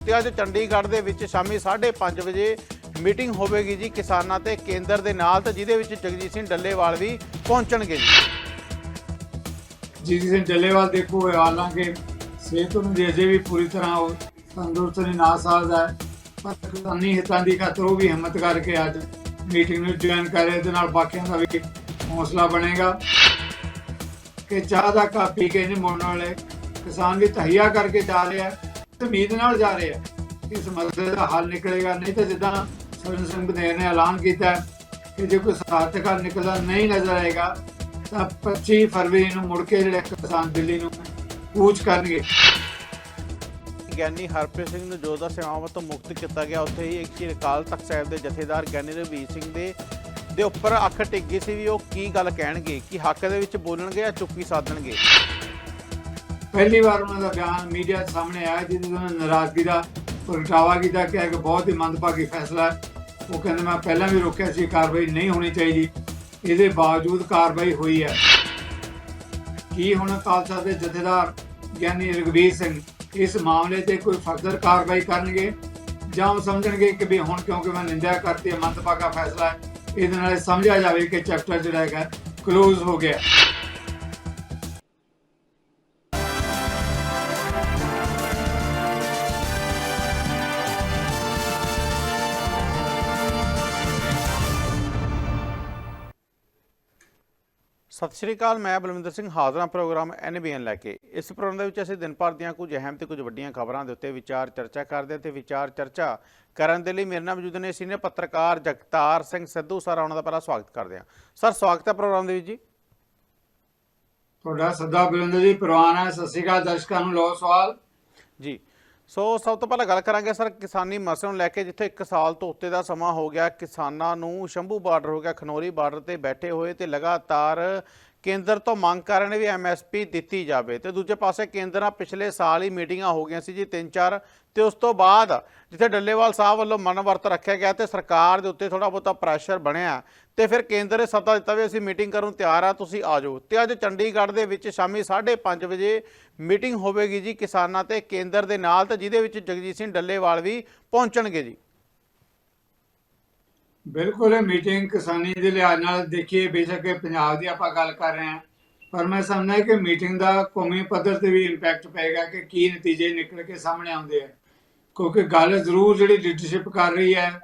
ਤੇ ਅੱਜ ਚੰਡੀਗੜ੍ਹ ਦੇ ਵਿੱਚ ਸ਼ਾਮੀ 5:30 ਵਜੇ ਮੀਟਿੰਗ ਹੋਵੇਗੀ ਜੀ ਕਿਸਾਨਾਂ ਤੇ ਕੇਂਦਰ ਦੇ ਨਾਲ, ਤੇ ਜਿਹਦੇ ਵਿੱਚ ਜਗਜੀਤ ਸਿੰਘ ਡੱਲੇਵਾਲ ਵੀ ਪਹੁੰਚਣਗੇ ਜੀ। ਜੀ ਸਿੰਘ ਡੱਲੇਵਾਲ ਦੇਖੋ, ਇਹ ਹਾਲਾਂਕਿ ਸਿਹਤ ਨੂੰ ਦੀ ਅਜੇ ਵੀ ਪੂਰੀ ਤਰ੍ਹਾਂ ਉਹ ਤੰਦਰੁਸਤ ਨਹੀਂ, ਨਾ ਸਕਦਾ ਪਰ ਕਿਸਾਨੀ ਹਿੱਤਾਂ ਦੀ ਖਾਤਰ ਉਹ ਵੀ ਹਿੰਮਤ ਕਰਕੇ ਅੱਜ ਮੀਟਿੰਗ ਨੂੰ ਜੁਆਇਨ ਕਰੇ ਇਹਦੇ ਨਾਲ ਬਾਕੀਆਂ ਦਾ ਵੀ ਹੌਸਲਾ ਬਣੇਗਾ। ਕਿ ਚਾਹ ਦਾ ਕੱਪ ਪੀ ਕੇ ਨਹੀਂ ਮੁੜਨ ਵਾਲੇ ਕਿਸਾਨ ਵੀ ਤਹਈਆ ਕਰਕੇ ਜਾ ਰਿਹਾ ਆ ਉਮੀਦ ਨਾਲ ਜਾ ਰਹੇ ਆ ਇਸ ਮਸਲੇ ਦਾ ਹੱਲ ਨਿਕਲੇਗਾ, ਨਹੀਂ ਤਾਂ ਜਿੱਦਾਂ ਸਰਨ ਸਿੰਘ ਬਦੇਰ ਨੇ ਐਲਾਨ ਕੀਤਾ ਕਿ ਜੇ ਕੋਈ ਸਾਰਥਕ ਹੱਲ ਨਿਕਲਦਾ, ਨਹੀਂ ਨਜ਼ਰ ਆਏਗਾ, ਤਾਂ 25 ਫਰਵਰੀ ਨੂੰ ਮੁੜ ਕੇ ਜਿਹੜੇ ਕਿਸਾਨ ਦਿੱਲੀ ਨੂੰ ਕੂਚ ਕਰਨਗੇ। ਗਿਆਨੀ ਹਰਪ੍ਰੀਤ ਸਿੰਘ ਨੂੰ ਜੋ ਸੇਵਾਵਾਂ ਤੋਂ ਮੁਕਤ ਕੀਤਾ ਗਿਆ। ਉੱਥੇ ਹੀ ਇੱਕ ਸ਼੍ਰੀ ਅਕਾਲ ਤਖਤ ਸਾਹਿਬ ਦੇ ਜਥੇਦਾਰ ਗਿਆਨੀ ਰਵੀਰ ਸਿੰਘ ਦੇ ਦੇ ਉੱਪਰ ਅੱਖ ਟਿੱਗੀ ਸੀ ਵੀ ਉਹ ਕੀ ਗੱਲ ਕਹਿਣਗੇ, ਕਿ ਹੱਕ ਦੇ ਵਿੱਚ ਬੋਲਣਗੇ ਜਾਂ ਚੁੱਪੀ ਸਾਧਣਗੇ। ਪਹਿਲੀ ਵਾਰ ਉਹਨਾਂ ਦਾ ਬਿਆਨ ਮੀਡੀਆ ਸਾਹਮਣੇ ਆਇਆ ਜਿਹਦੇ ਵਿੱਚ ਉਹਨਾਂ ਨੇ ਨਾਰਾਜ਼ਗੀ ਦਾ ਪ੍ਰਗਟਾਵਾ ਕੀਤਾ ਕਿ ਇਹ ਬਹੁਤ ਹੀ ਮੰਦਭਾਗੀ ਫੈਸਲਾ ਹੈ। ਉਹ ਕਹਿੰਦੇ, ਮੈਂ ਪਹਿਲਾਂ ਵੀ ਰੋਕਿਆ ਸੀ, ਕਾਰਵਾਈ ਨਹੀਂ ਹੋਣੀ ਚਾਹੀਦੀ। ਇਹਦੇ ਬਾਵਜੂਦ ਕਾਰਵਾਈ ਹੋਈ ਹੈ। ਕੀ ਹੁਣ ਖਾਲਸਾ ਦੇ ਜਥੇਦਾਰ ਗਿਆਨੀ ਰਗਵੀਰ ਸਿੰਘ ਇਸ ਮਾਮਲੇ ਤੇ ਕੋਈ ਫਰਦਰ ਕਾਰਵਾਈ ਕਰਨਗੇ? ਜਾਂ ਉਹ ਸਮਝਣਗੇ ਕਿ ਵੀ ਹੁਣ ਕਿਉਂਕਿ ਮੈਂ ਨਿੰਦਿਆ ਕਰਤੀ ਹੈ, ਮੰਦਭਾਗਾ ਫੈਸਲਾ ਹੈ, ਇਹਦੇ ਨਾਲ ਇਹ ਸਮਝਿਆ ਜਾਵੇ ਕਿ ਚੈਪਟਰ ਜਿਹੜਾ ਹੈਗਾ ਕਲੋਜ਼ ਹੋ ਗਿਆ। ਸਤਿ ਸ਼੍ਰੀ ਅਕਾਲ ਮੈਂ ਬਲਵਿੰਦਰ ਸਿੰਘ ਹਾਜ਼ਰਾਂ ਪ੍ਰੋਗਰਾਮ ਐਨਬੀਐਨ ਲੈ ਕੇ। ਇਸ ਪ੍ਰੋਗਰਾਮ ਦੇ ਵਿੱਚ ਅਸੀਂ ਦਿਨ ਭਰ ਦੀਆਂ ਕੁਝ ਅਹਿਮ ਤੇ ਕੁਝ ਵੱਡੀਆਂ ਖਬਰਾਂ ਦੇ ਉੱਤੇ ਵਿਚਾਰ ਚਰਚਾ ਕਰਦੇ ਹਾਂ ਤੇ ਵਿਚਾਰ ਚਰਚਾ ਕਰਨ ਦੇ ਲਈ ਮੇਰੇ ਨਾਲ ਮੌਜੂਦ ਨੇ ਸੀਨੀਅਰ ਪੱਤਰਕਾਰ ਜਗਤਾਰ ਸਿੰਘ ਸਿੱਧੂ। ਸਰ ਉਹਨਾਂ ਦਾ ਪਹਿਲਾਂ ਸਵਾਗਤ ਕਰਦੇ ਹਾਂ। ਸਰ ਸਵਾਗਤ ਹੈ ਪ੍ਰੋਗਰਾਮ ਦੇ ਵਿੱਚ ਜੀ। ਤੁਹਾਡਾ ਸਦਾ ਬਲਵਿੰਦਰ ਜੀ ਪ੍ਰਵਾਨ ਹੈ। ਸਤਿ ਸ਼੍ਰੀ ਅਕਾਲ ਦਰਸ਼ਕਾਂ ਨੂੰ ਲੋ ਸਵਾਲ। ਜੀ। ਸੋ ਸਭ ਤੋਂ ਪਹਿਲਾਂ ਗੱਲ ਕਰਾਂਗੇ ਸਰ ਕਿਸਾਨੀ ਮਸਲੇ ਨੂੰ ਲੈ ਕੇ, ਜਿੱਥੇ 1 ਸਾਲ ਤੋਂ ਉੱਤੇ ਦਾ ਸਮਾਂ ਹੋ ਗਿਆ। ਕਿਸਾਨਾਂ ਨੂੰ ਸ਼ੰਭੂ ਬਾਰਡਰ ਹੋ ਗਿਆ, ਖਨੌਰੀ ਬਾਰਡਰ ਤੇ ਬੈਠੇ ਹੋਏ ਤੇ ਲਗਾਤਾਰ ਕੇਂਦਰ ਤੋਂ ਮੰਗ ਕਰ ਰਹੇ ਨੇ ਵੀ ਐਮਐਸਪੀ ਦਿੱਤੀ ਜਾਵੇ। ਤੇ ਦੂਜੇ ਪਾਸੇ ਕੇਂਦਰ ਨਾਲ ਪਿਛਲੇ ਸਾਲ ਹੀ ਮੀਟਿੰਗਾਂ ਹੋ ਗਈਆਂ ਸੀ ਜੀ ਤਿੰਨ ਚਾਰ। ਤੇ ਉਸ ਤੋਂ ਬਾਅਦ ਜਿੱਥੇ ਡੱਲੇਵਾਲ ਸਾਹਿਬ ਵੱਲੋਂ ਮਨ ਵਰਤ ਰੱਖਿਆ ਗਿਆ ਤੇ ਸਰਕਾਰ ਦੇ ਉੱਤੇ ਥੋੜਾ ਬਹੁਤਾ ਪ੍ਰੈਸ਼ਰ ਬਣਿਆ। ਤੇ ਫਿਰ ਕੇਂਦਰ ਨੇ ਸੱਦਾ ਦਿੱਤਾ ਵੀ ਅਸੀਂ ਮੀਟਿੰਗ ਕਰਨ ਨੂੰ ਤਿਆਰ ਆ, ਤੁਸੀਂ ਆ ਜਾਓ। ਤੇ ਅੱਜ ਚੰਡੀਗੜ੍ਹ ਦੇ ਵਿੱਚ ਸ਼ਾਮੀ 5:30 ਵਜੇ ਮੀਟਿੰਗ ਹੋਵੇਗੀ ਜੀ ਕਿਸਾਨਾਂ ਤੇ ਕੇਂਦਰ ਦੇ ਨਾਲ ਤੇ ਜਿਹਦੇ ਵਿੱਚ ਜਗਜੀਤ ਸਿੰਘ ਡੱਲੇਵਾਲ ਵੀ ਪਹੁੰਚਣਗੇ ਜੀ। ਬਿਲਕੁਲ ਇਹ ਮੀਟਿੰਗ ਕਿਸਾਨੀ ਦੇ ਲਿਹਾਜ਼ ਨਾਲ ਦੇਖੀਏ, ਬੇਸ਼ੱਕ ਪੰਜਾਬ ਦੀ ਆਪਾਂ ਗੱਲ ਕਰ ਰਹੇ ਹਾਂ। ਪਰ ਮੈਂ ਸਮਝਦਾ ਕਿ ਮੀਟਿੰਗ ਦਾ ਕੌਮੀ ਪੱਧਰ ਤੇ ਵੀ ਇੰਪੈਕਟ ਪਏਗਾ ਕਿ ਕੀ ਨਤੀਜੇ ਨਿਕਲ ਕੇ ਸਾਹਮਣੇ ਆਉਂਦੇ ਆ। ਕਿਉਂਕਿ ਗੱਲ ਜ਼ਰੂਰ ਜਿਹੜੀ ਲੀਡਰਸ਼ਿਪ ਕਰ ਰਹੀ ਹੈ,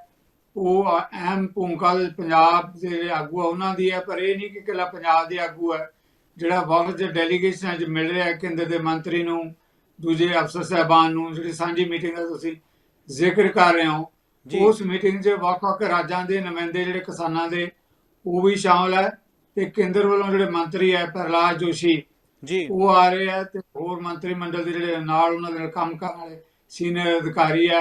ਉਹ ਅਹਿਮ ਭੂਮਿਕਾ ਪੰਜਾਬ ਦੇ ਆਗੂ ਆ, ਉਹਨਾਂ ਦੀ ਹੈ। ਪਰ ਇਹ ਨਹੀਂ ਕਿ ਇਕੱਲਾ ਪੰਜਾਬ ਦੇ ਆਗੂ ਹੈ। ਜਿਹੜਾ ਵਫਦ ਡੈਲੀਗੇਸ਼ਨ 'ਚ ਮਿਲ ਰਿਹਾ ਕੇਂਦਰ ਦੇ ਮੰਤਰੀ ਨੂੰ, ਦੂਜੇ ਅਫਸਰ ਸਾਹਿਬਾਨ ਨੂੰ, ਜਿਹੜੀ ਸਾਂਝੀ ਮੀਟਿੰਗ ਦਾ ਤੁਸੀਂ ਜ਼ਿਕਰ ਕਰ ਰਹੇ ਹੋ ਉਸ ਮੀਟਿੰਗ 'ਚ ਵੱਖ-ਵੱਖ ਰਾਜਾਂ ਦੇ ਨੁਮਾਇੰਦੇ ਜਿਹੜੇ ਕਿਸਾਨਾਂ ਦੇ ਉਹ ਵੀ ਸ਼ਾਮਲ ਹੈ ਤੇ ਕੇਂਦਰ ਵੱਲੋਂ ਜਿਹੜੇ ਮੰਤਰੀ ਹੈ ਪ੍ਰਹਲਾਦ ਜੋਸ਼ੀ ਜੀ। ਉਹ ਆ ਰਹੇ ਆ ਤੇ ਹੋਰ ਮੰਤਰੀ ਮੰਡਲ ਦੇ ਜਿਹੜੇ ਨਾਲ ਉਹਨਾਂ ਦੇ ਕੰਮ ਕਰਨ ਵਾਲੇ ਸੀਨੀਅਰ ਅਧਿਕਾਰੀ ਆ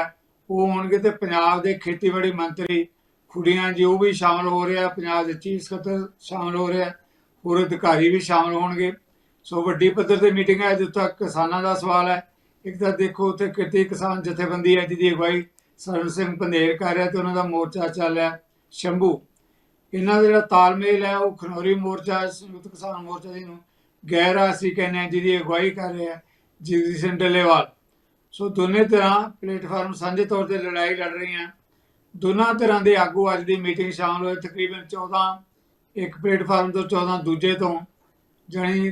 ਉਹ ਹੋਣਗੇ ਤੇ ਪੰਜਾਬ ਦੇ ਖੇਤੀਬਾੜੀ ਮੰਤਰੀ ਖੁੜੀਆਂ ਜੀ ਉਹ ਵੀ ਸ਼ਾਮਲ ਹੋ ਰਹੇ ਆ ਪੰਜਾਬ ਦੇ ਚੀਫ ਸਕੱਤਰ ਸ਼ਾਮਲ ਹੋ ਰਹੇ ਆ ਹੋਰ ਅਧਿਕਾਰੀ ਵੀ ਸ਼ਾਮਲ ਹੋਣਗੇ। ਸੋ ਵੱਡੀ ਪੱਧਰ ਤੇ ਮੀਟਿੰਗ ਹੈ ਜਿੱਥੇ ਤੱਕ ਕਿਸਾਨਾਂ ਦਾ ਸਵਾਲ ਹੈ ਇੱਕ ਤਾਂ ਦੇਖੋ ਉੱਥੇ ਕਿਤੇ ਕਿਸਾਨ ਜਥੇਬੰਦੀ ਹੈ ਜਿਹਦੀ ਅਗਵਾਈ ਸਰਨ ਸਿੰਘ ਪੰਧੇਰ ਕਰ ਰਿਹਾ ਤੇ ਉਹਨਾਂ ਦਾ ਮੋਰਚਾ ਚੱਲ ਰਿਹਾ। ਸ਼ੰਭੂ, ਇਹਨਾਂ ਦਾ ਜਿਹੜਾ ਤਾਲਮੇਲ ਹੈ, ਉਹ ਖਨੌਰੀ ਮੋਰਚਾ, ਸੰਯੁਕਤ ਕਿਸਾਨ ਮੋਰਚਾ ਜੀ ਨੂੰ ਗੈਰ ਅਸੀਂ ਕਹਿੰਦੇ ਹਾਂ ਜਿਹਦੀ ਅਗਵਾਈ ਕਰ ਰਿਹਾ ਜਗਦੀਸ਼ ਸਿੰਘ ਡੱਲੇਵਾਲ ਸੋ ਦੋਨੇ ਤਰ੍ਹਾਂ ਪਲੇਟਫਾਰਮ ਸਾਂਝੇ ਤੌਰ ਤੇ ਲੜਾਈ ਲੜ ਰਹੀਆਂ। ਦੋਨਾਂ ਤਰ੍ਹਾਂ ਦੇ ਆਗੂ ਅੱਜ ਦੀ ਮੀਟਿੰਗ ਸ਼ਾਮਲ ਹੋਏ, ਤਕਰੀਬਨ 14 ਇੱਕ ਪਲੇਟਫਾਰਮ ਤੋਂ 14 ਦੂਜੇ ਤੋਂ। ਜਾਣੀ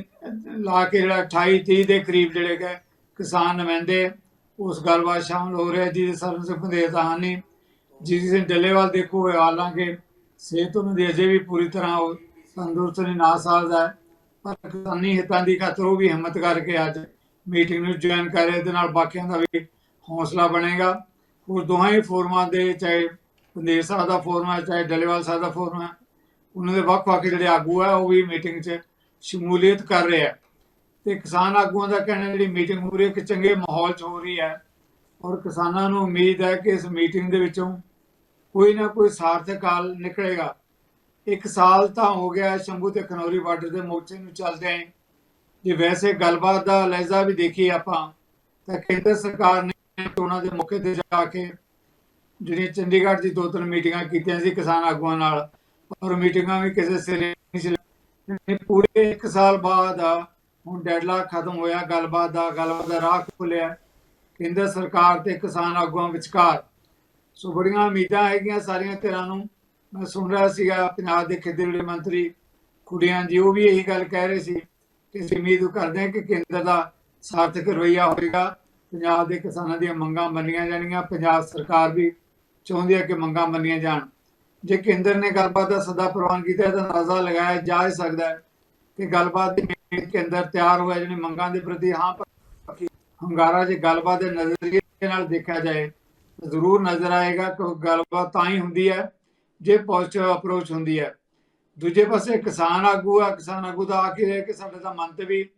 ਲਾ ਕੇ ਜਿਹੜਾ 28 30 ਦੇ ਕਰੀਬ ਜਿਹੜੇ ਕਿ ਕਿਸਾਨ ਨੁਮਾਇੰਦੇ ਉਸ ਗੱਲਬਾਤ ਸ਼ਾਮਲ ਹੋ ਰਿਹਾ ਜਿਹਦੇ ਸਰਨ ਸਿੰਘ ਪੰਧੇਰ ਦਾ ਹਾਨੀ। ਜੀ ਡੱਲੇਵਾਲ ਦੇਖੋ, ਇਹ ਹਾਲਾਂਕਿ ਸਿਹਤ ਉਹਨਾਂ ਦੀ ਅਜੇ ਵੀ ਪੂਰੀ ਤਰ੍ਹਾਂ ਉਹ ਤੰਦਰੁਸਤ ਨਹੀਂ, ਨਾ ਸਾਜ਼ਦਾ ਪਰ ਕਿਸਾਨੀ ਹਿੱਤਾਂ ਦੀ ਖਾਤਰ ਉਹ ਵੀ ਹਿੰਮਤ ਕਰਕੇ ਅੱਜ ਮੀਟਿੰਗ ਨੂੰ ਜੁਆਇਨ ਕਰ ਰਹੇ। ਇਹਦੇ ਨਾਲ ਬਾਕੀਆਂ ਦਾ ਵੀ ਹੌਸਲਾ ਬਣੇਗਾ। ਹੋਰ ਦੋਹਾਂ ਹੀ ਫੋਰਮਾਂ ਦੇ, ਚਾਹੇ ਪੰਦੇਰ ਸਾਹਿਬ ਦਾ ਫੋਰਮ ਹੈ, ਚਾਹੇ ਡੱਲੇਵਾਲ ਸਾਹਿਬ ਦਾ ਫੋਰਮ ਹੈ, ਉਹਨਾਂ ਦੇ ਵੱਖ-ਵੱਖ ਜਿਹੜੇ ਆਗੂ ਆ ਉਹ ਵੀ ਮੀਟਿੰਗ 'ਚ ਸ਼ਮੂਲੀਅਤ ਕਰ ਰਿਹਾ ਤੇ ਕਿਸਾਨ ਆਗੂਆਂ ਦਾ ਕਹਿਣਾ ਜਿਹੜੀ ਮੀਟਿੰਗ ਹੋ ਰਹੀ ਹੈ ਕਿ ਚੰਗੇ ਮਾਹੌਲ 'ਚ ਹੋ ਰਹੀ ਹੈ। ਔਰ ਕਿਸਾਨਾਂ ਨੂੰ ਉਮੀਦ ਹੈ ਕਿ ਇਸ ਮੀਟਿੰਗ ਦੇ ਵਿੱਚੋਂ ਕੋਈ ਨਾ ਕੋਈ ਸਾਰਥਕ ਹੱਲ ਨਿਕਲੇਗਾ। ਇੱਕ ਸਾਲ ਤਾਂ ਹੋ ਗਿਆ ਸ਼ੰਭੂ ਤੇ ਖਨੌਰੀ ਬਾਰਡਰ ਦੇ ਮੋਰਚੇ ਨੂੰ ਚੱਲਦੇ ਜੇ ਵੈਸੇ ਗੱਲਬਾਤ ਦਾ ਲਹਿਜ਼ਾ ਵੀ ਦੇਖੀਏ ਆਪਾਂ, ਤਾਂ ਕੇਂਦਰ ਸਰਕਾਰ ਨੇ ਉਹਨਾਂ ਦੇ ਮੌਕੇ ਤੇ ਜਾ ਕੇ ਜਿਹੜੀਆਂ ਚੰਡੀਗੜ੍ਹ ਦੀ ਦੋ ਤਿੰਨ ਮੀਟਿੰਗਾਂ ਕੀਤੀਆਂ ਸੀ ਕਿਸਾਨ ਆਗੂਆਂ ਨਾਲ, ਔਰ ਮੀਟਿੰਗਾਂ ਵੀ ਕਿਸੇ ਸਿਰੇ ਨਹੀਂ ਸੀ ਪੂਰੇ 1 ਸਾਲ ਬਾਅਦ ਹੁਣ ਡੈਡਲਾਕ ਖਤਮ ਹੋਇਆ, ਗੱਲਬਾਤ ਦਾ ਗੱਲਬਾਤ ਦਾ ਰਾਹ ਖੁੱਲਿਆ ਕੇਂਦਰ ਸਰਕਾਰ ਤੇ ਕਿਸਾਨ ਆਗੂਆਂ ਵਿਚਕਾਰ। ਸੋ ਬੜੀਆਂ ਉਮੀਦਾਂ ਹੈਗੀਆਂ ਸਾਰੀਆਂ ਧਿਰਾਂ ਨੂੰ। ਮੈਂ ਸੁਣ ਰਿਹਾ ਸੀਗਾ ਪੰਜਾਬ ਦੇ ਖੇਤੀਬਾੜੀ ਮੰਤਰੀ ਕੁੜੀਆਂ ਜੀ, ਉਹ ਵੀ ਇਹੀ ਗੱਲ ਕਹਿ ਰਹੇ ਸੀ ਕਿ ਅਸੀਂ ਉਮੀਦ ਕਰਦੇ ਹਾਂ ਕਿ ਕੇਂਦਰ ਦਾ ਸਾਰਥਕ ਰਵੱਈਆ ਹੋਏਗਾ। ਪੰਜਾਬ ਦੇ ਕਿਸਾਨਾਂ ਦੀਆਂ ਮੰਗਾਂ ਮੰਨੀਆਂ ਜਾਣਗੀਆਂ। ਪੰਜਾਬ ਸਰਕਾਰ ਵੀ ਚਾਹੁੰਦੀ ਹੈ ਕਿ ਮੰਗਾਂ ਮੰਨੀਆਂ ਜਾਣ। ਜੇ ਕੇਂਦਰ ਨੇ ਗੱਲਬਾਤ ਦਾ ਸੱਦਾ ਪ੍ਰਵਾਨ ਕੀਤਾ ਤਾਂ ਅੰਦਾਜ਼ਾ ਲਗਾਇਆ ਜਾ ਸਕਦਾ ਹੈ ਕਿ ਗੱਲਬਾਤ ਦੀ ਕੇਂਦਰ ਤਿਆਰ ਹੋਇਆ ਜਿਹੜੀ ਮੰਗਾਂ ਦੇ ਪ੍ਰਤੀ ਹਾਂ ਪੱਕੀ ਹੰਗਾਰਾ ਜੇ ਗੱਲਬਾਤ ਦੇ ਨਜ਼ਰੀਏ ਨਾਲ ਦੇਖਿਆ ਜਾਏ ਜ਼ਰੂਰ ਨਜ਼ਰ ਆਏਗਾ ਕਿ ਗੱਲਬਾਤ ਤਾਂ ਹੀ ਹੁੰਦੀ ਹੈ, ਜੇ ਪੋਜ਼ਿਟਿਵ ਅਪਰੋਚ ਹੁੰਦੀ ਹੈ। ਦੂਜੇ ਪਾਸੇ ਕਿਸਾਨ ਆਗੂ ਆ, ਕਿਸਾਨ ਆਗੂ ਦਾ ਆਖਿਰ ਹੈ ਕਿ ਸਾਡੇ ਦਾ ਮੰਤ ਵੀ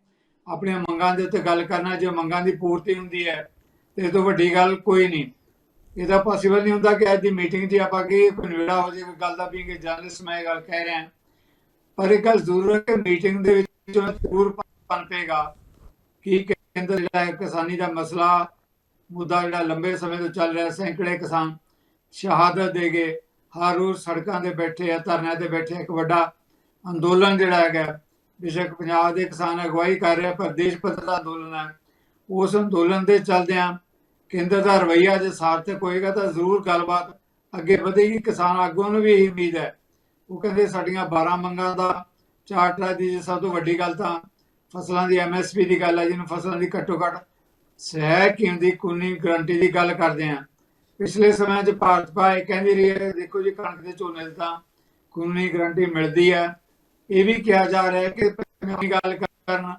ਆਪਣੀਆਂ ਮੰਗਾਂ ਦੇ ਉੱਤੇ ਗੱਲ ਕਰਨਾ, ਜੇ ਮੰਗਾਂ ਦੀ ਪੂਰਤੀ ਹੁੰਦੀ ਹੈ, ਤੇ ਇਹ ਤੋਂ ਵੱਡੀ ਗੱਲ ਕੋਈ ਨਹੀਂ। ਇਹਦਾ ਪੋਸੀਬਲ ਨਹੀਂ ਹੁੰਦਾ ਕਿ ਅੱਜ ਦੀ ਮੀਟਿੰਗ 'ਚ ਆਪਾਂ ਕੀ ਕਨਵੇੜਾ ਹੋ ਜਾਏ ਗੱਲ ਦਾ ਵੀ ਕਿ ਜਰਨਲਿਸਟ ਮੈਂ ਗੱਲ ਕਹਿ ਰਿਹਾ। ਪਰ ਇਹ ਗੱਲ ਜ਼ਰੂਰ ਹੈ ਕਿ ਮੀਟਿੰਗ ਦੇ ਵਿੱਚ ਜ਼ਰੂਰ ਪਨਪੇਗਾ। ਕਿ ਕੇਂਦਰ ਜਿਹੜਾ ਹੈ, ਕਿਸਾਨੀ ਦਾ ਮਸਲਾ, ਮੁੱਦਾ ਜਿਹੜਾ ਲੰਬੇ ਸਮੇਂ ਤੋਂ ਚੱਲ ਰਿਹਾ, ਸੈਂਕੜੇ ਕਿਸਾਨ ਸ਼ਹਾਦਤ ਦੇ ਗਏ। ਹਰ ਰੋਜ਼ ਸੜਕਾਂ ਤੇ ਬੈਠੇ ਆ, ਧਰਨਿਆਂ ਤੇ ਬੈਠੇ ਇੱਕ ਵੱਡਾ ਅੰਦੋਲਨ ਜਿਹੜਾ ਹੈਗਾ। ਬੇਸ਼ੱਕ ਪੰਜਾਬ ਦੇ ਕਿਸਾਨ ਅਗਵਾਈ ਕਰ ਰਿਹਾ ਪਰ ਦੇਸ਼ ਪੱਧਰ ਦਾ ਅੰਦੋਲਨ ਹੈ ਉਸ ਅੰਦੋਲਨ ਦੇ ਚੱਲਦਿਆਂ ਕੇਂਦਰ ਦਾ ਰਵੱਈਆ ਜੇ ਸਾਰਥਕ ਹੋਏਗਾ ਤਾਂ ਜ਼ਰੂਰ ਗੱਲਬਾਤ ਅੱਗੇ ਵਧੇਗੀ। ਕਿਸਾਨ ਆਗੂਆਂ ਨੂੰ ਵੀ ਇਹੀ ਉਮੀਦ ਹੈ। ਉਹ ਕਹਿੰਦੇ, ਸਾਡੀਆਂ 12 ਮੰਗਾਂ ਦਾ ਚਾਰਟ ਦੀ ਸਭ ਤੋਂ ਵੱਡੀ ਗੱਲ ਤਾਂ ਫਸਲਾਂ ਦੀ ਐਮਐਸਪੀ ਦੀ ਗੱਲ ਹੈ ਜਿਹਨੂੰ ਫਸਲਾਂ ਦੀ ਘੱਟੋ ਘੱਟ ਸਹਿ ਕੀਮਤ ਦੀ ਗਰੰਟੀ ਦੀ ਗੱਲ ਕਰਦੇ ਆ। ਪਿਛਲੇ ਸਮਿਆਂ 'ਚ ਭਾਰਤ ਪਾਏ ਕਹਿੰਦੀ ਰਹੀ ਹੈ, ਦੇਖੋ ਜੀ ਕਣਕ ਦੇ ਝੋਨੇ ਦੀ ਤਾਂ ਕਾਨੂੰਨੀ ਗਰੰਟੀ ਮਿਲਦੀ ਹੈ ਇਹ ਵੀ ਕਿਹਾ ਜਾ ਰਿਹਾ ਹੈ ਕਿ ਪੰਜਾਬੀ ਗੱਲ ਕਰਨ,